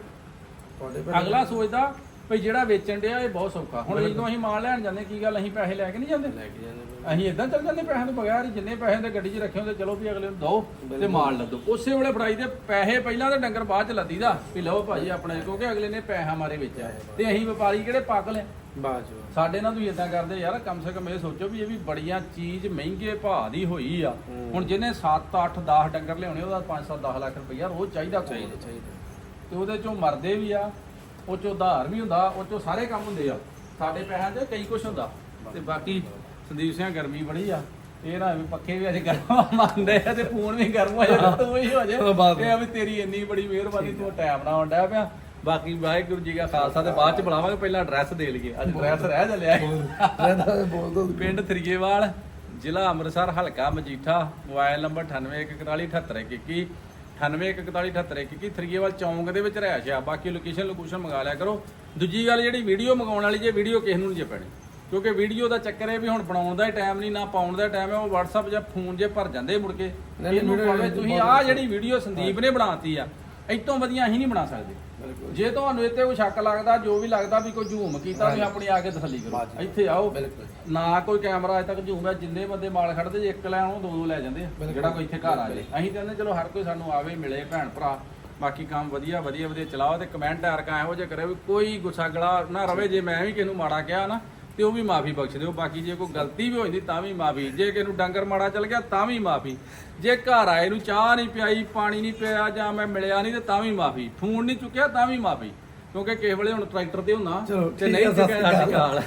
A: ਤੁਹਾਡੇ ਭੈਣ-
B: ਅਗਲਾ ਸੋਚਦਾ ਭਈ ਜਿਹੜਾ ਵੇਚਣ ਡਿਆ ਇਹ ਬਹੁਤ ਸੌਖਾ। ਹੁਣ ਜਦੋਂ ਅਸੀਂ ਮਾਲ ਲੈਣ ਜਾਂਦੇ ਕੀ ਗੱਲ ਅਸੀਂ ਪੈਸੇ ਲੈ ਕੇ ਨਹੀਂ ਜਾਂਦੇ?
A: ਲੈ ਕੇ ਜਾਂਦੇ।
B: ਅਸੀਂ ਇਦਾਂ ਚੱਲ ਜਾਂਦੇ ਪੈਸਿਆਂ ਤੋਂ ਬਗੈਰ ਹੀ ਜਿੰਨੇ ਪੈਸੇ ਦੇ ਗੱਡੀ 'ਚ ਰੱਖੇ ਹੁੰਦੇ ਚਲੋ ਵੀ ਅਗਲੇ ਨੂੰ ਦੋ ਤੇ ਮਾਲ ਲੱਦੋ। ਉਸੇ ਵੇਲੇ ਫੜਾਈ ਦੇ ਪੈਸੇ ਪਹਿਲਾਂ ਤੇ ਡੰਗਰ ਬਾਅਦ ਚ ਲੱਦੀ ਦਾ ਵੀ ਲਓ ਭਾਜੀ ਆਪਣੇ ਕਿਉਂਕਿ ਅਗਲੇ ਨੇ ਪੈਸਾ ਮਾਰੇ ਵੇਚਿਆ ਤੇ ਅਸੀਂ ਵਪਾਰੀ ਕਿਹੜੇ ਪਾਗਲ ਆ
A: ਬਾਜ।
B: ਸਾਡੇ ਨਾਲ ਤੁਸੀਂ ਇਦਾਂ ਕਰਦੇ ਯਾਰ ਕਮ ਸੇ ਕਮ ਇਹ ਸੋਚੋ ਵੀ ਇਹ ਵੀ ਬੜੀਆਂ ਚੀਜ਼ ਮਹਿੰਗੇ ਭਾਅ ਦੀ ਹੋਈ ਆ। ਹੁਣ ਜਿਹਨੇ 7 8 10 ਡੰਗਰ ਲਿਆਉਣੇ ਉਹਦਾ 5 7 10 ਲੱਖ ਰੁਪਈਆ ਰੋਜ਼ ਚਾਹੀਦਾ।
A: ਚਾਹੀਦਾ ਚਾਹੀਦਾ।
B: ਤੇ ਉਹਦੇ ਚੋਂ ਮਰਦੇ ਵੀ ਆ ਉਹ ਚੋਂ ਉਧਾਰ ਵੀ ਹੁੰਦਾ ਉਹ ਚੋਂ ਸਾਰੇ ਕੰਮ ਹੁੰਦੇ ਆ। ਸਾਡੇ ਪੈਸਿਆਂ 'ਚ ਕਈ ਕੁਝ ਹੁੰਦਾ। ਤੇ ਬਾਕੀ ਸੰਦੀਪ ਸਿੰਘ ਗਰਮੀ ਬੜੀ ਆ। ਇਹ ਨਾ ਵੀ ਪੱਖੇ ਵੀ ਅੱਜ ਗਰਮ ਮੰਨਦੇ ਆ ਤੇ ਫੋਨ ਵੀ ਗਰਮ ਹੋ ਜਾਏ ਤੂੰ ਹੀ ਹੋ ਜਾਏ ਇਹ ਆ ਵੀ ਤੇਰੀ ਇੰਨੀ ਬੜੀ ਮਿਹਰਬਾਨੀ ਤੂੰ ਟਾਈਮ ਨਾਲ ਆਉਂਦਾ ਪਿਆ। ਬਾਕੀ ਵਾਹਿਗੁਰੂ ਜੀ ਕਾ ਖਾਲਸਾ ਤੇ ਬਾਅਦ ਚ ਬੁਲਾਵਾਂਗੇ ਪਹਿਲਾਂ ਐਡਰੈਸ ਦੇ ਲਈਏ। ਅੱਜ ਐਡਰੈਸ ਰਹਿ ਚੱਲਿਆ
A: ਦੋ।
B: ਪਿੰਡ ਥਰੀਏਵਾਲ ਜ਼ਿਲ੍ਹਾ ਅੰਮ੍ਰਿਤਸਰ ਹਲਕਾ ਮਜੀਠਾ ਮੋਬਾਈਲ ਨੰਬਰ 98144781 98144781 ਥਰੀਏਵਾਲ ਚੌਂਕ ਦੇ ਵਿੱਚ ਰਹਿਸ਼ ਆ। ਬਾਕੀ ਲੋਕੇਸ਼ਨ ਲੋਕੇਸ਼ਨ ਮੰਗਾ ਲਿਆ ਕਰੋ। ਦੂਜੀ ਗੱਲ ਜਿਹੜੀ ਵੀਡੀਓ ਮੰਗਾਉਣ ਵਾਲੀ ਜੇ ਵੀਡੀਓ ਕਿਸੇ ਨੂੰ ਨਹੀਂ ਜੇ ਪੈਣੀ। ਕਿਉਂਕਿ ਵੀਡੀਓ ਦਾ ਚੱਕਰ ਹੈ ਵੀ ਹੁਣ ਬਣਾਉਣ ਦਾ ਟਾਈਮ ਨਹੀਂ ਨਾ ਪਾਉਣ ਦਾ ਟਾਈਮ ਹੈ ਉਹ WhatsApp ਜਾਂ ਫੋਨ ਜੇ ਭਰ ਜਾਂਦੇ ਮੁੜ ਕੇ ਇਹਨੂੰ ਭਾਵੇਂ ਤੁਸੀਂ ਆਹ ਜਿਹੜੀ ਵੀਡੀਓ ਸੰਦੀਪ ਨੇ ਬਣਾਤੀ ਆ ਇਤੋਂ ਵਧੀਆ ਅਸੀਂ ਨਹੀਂ ਬਣਾ ਸਕਦੇ। ਜੇ ਤੁਹਾਨੂੰ ਇੱਥੇ ਕੋਈ ਸ਼ੱਕ ਲੱਗਦਾ ਜੋ ਵੀ ਲੱਗਦਾ ਵੀ ਕੋਈ ਝੂਮ ਕੀਤਾ ਤੁਸੀਂ ਆਪਣੀ ਆ ਕੇ ਤਸੱਲੀ ਕਰੋ। ਇੱਥੇ ਆਓ। ਨਾ ਕੋਈ ਕੈਮਰਾ ਅਜੇ ਤੱਕ ਹੈ ਜਿੰਨੇ ਬੰਦੇ ਮਾਲ ਖੜਦੇ ਜੇ ਇੱਕ ਲੈਣ ਉਹ ਦੋ ਦੋ ਲੈ ਜਾਂਦੇ। ਜਿਹੜਾ ਕੋਈ ਇੱਥੇ ਘਰ ਆ ਜਾਏ ਅਸੀਂ ਕਹਿੰਦੇ ਚਲੋ ਹਰ ਕੋਈ ਸਾਨੂੰ ਆਵੇ ਮਿਲੇ ਭੈਣ ਭਰਾ ਬਾਕੀ ਕੰਮ ਵਧੀਆ ਵਧੀਆ ਵਧੀਆ ਚਲਾਓ ਤੇ ਕਮੈਂਟ ਆਰਕਾ ਇਹੋ ਜਿਹਾ ਕਰੇ ਵੀ ਕੋਈ ਗੁੱਸਾ ਗਲਾ ਨਾ ਰਵੇ। ਜੇ ਮੈਂ ਵੀ ਕਿਸੇ ਨੂੰ ਮਾੜਾ ਕਿਹਾ ਨਾ ਤੇ ਉਹ ਵੀ ਮਾਫੀ ਬਖਸ਼ ਦਿਓ ਬਾਕੀ ਜੇ ਕੋਈ ਗਲਤੀ ਵੀ ਹੋ ਜਾਂਦੀ ਤਾਂ ਵੀ ਮਾਫੀ ਜੇ ਕਿਸੇ ਨੂੰ ਡੰਗਰ ਮਾੜਾ ਚੱਲ ਗਿਆ ਤਾਂ ਵੀ ਮਾਫੀ ਜੇ ਘਰ ਆਏ ਨੂੰ ਚਾਹ ਨਹੀਂ ਪਿਆਈ ਪਾਣੀ ਨਹੀਂ ਪਿਆ ਜਾਂ ਮੈਂ ਮਿਲਿਆ ਨਹੀਂ ਤੇ ਤਾਂ ਵੀ ਮਾਫੀ ਫੋਨ ਨਹੀਂ ਚੁੱਕਿਆ ਤਾਂ ਵੀ ਮਾਫੀ ਕਿਉਂਕਿ ਕਿਸੇ ਵੇਲੇ ਹੁਣ ਟਰੈਕਟਰ ਤੇ
A: ਚਲੋ,
B: ਤੇ ਨਹੀਂ ਸਾਡੀ। ਕਾਲ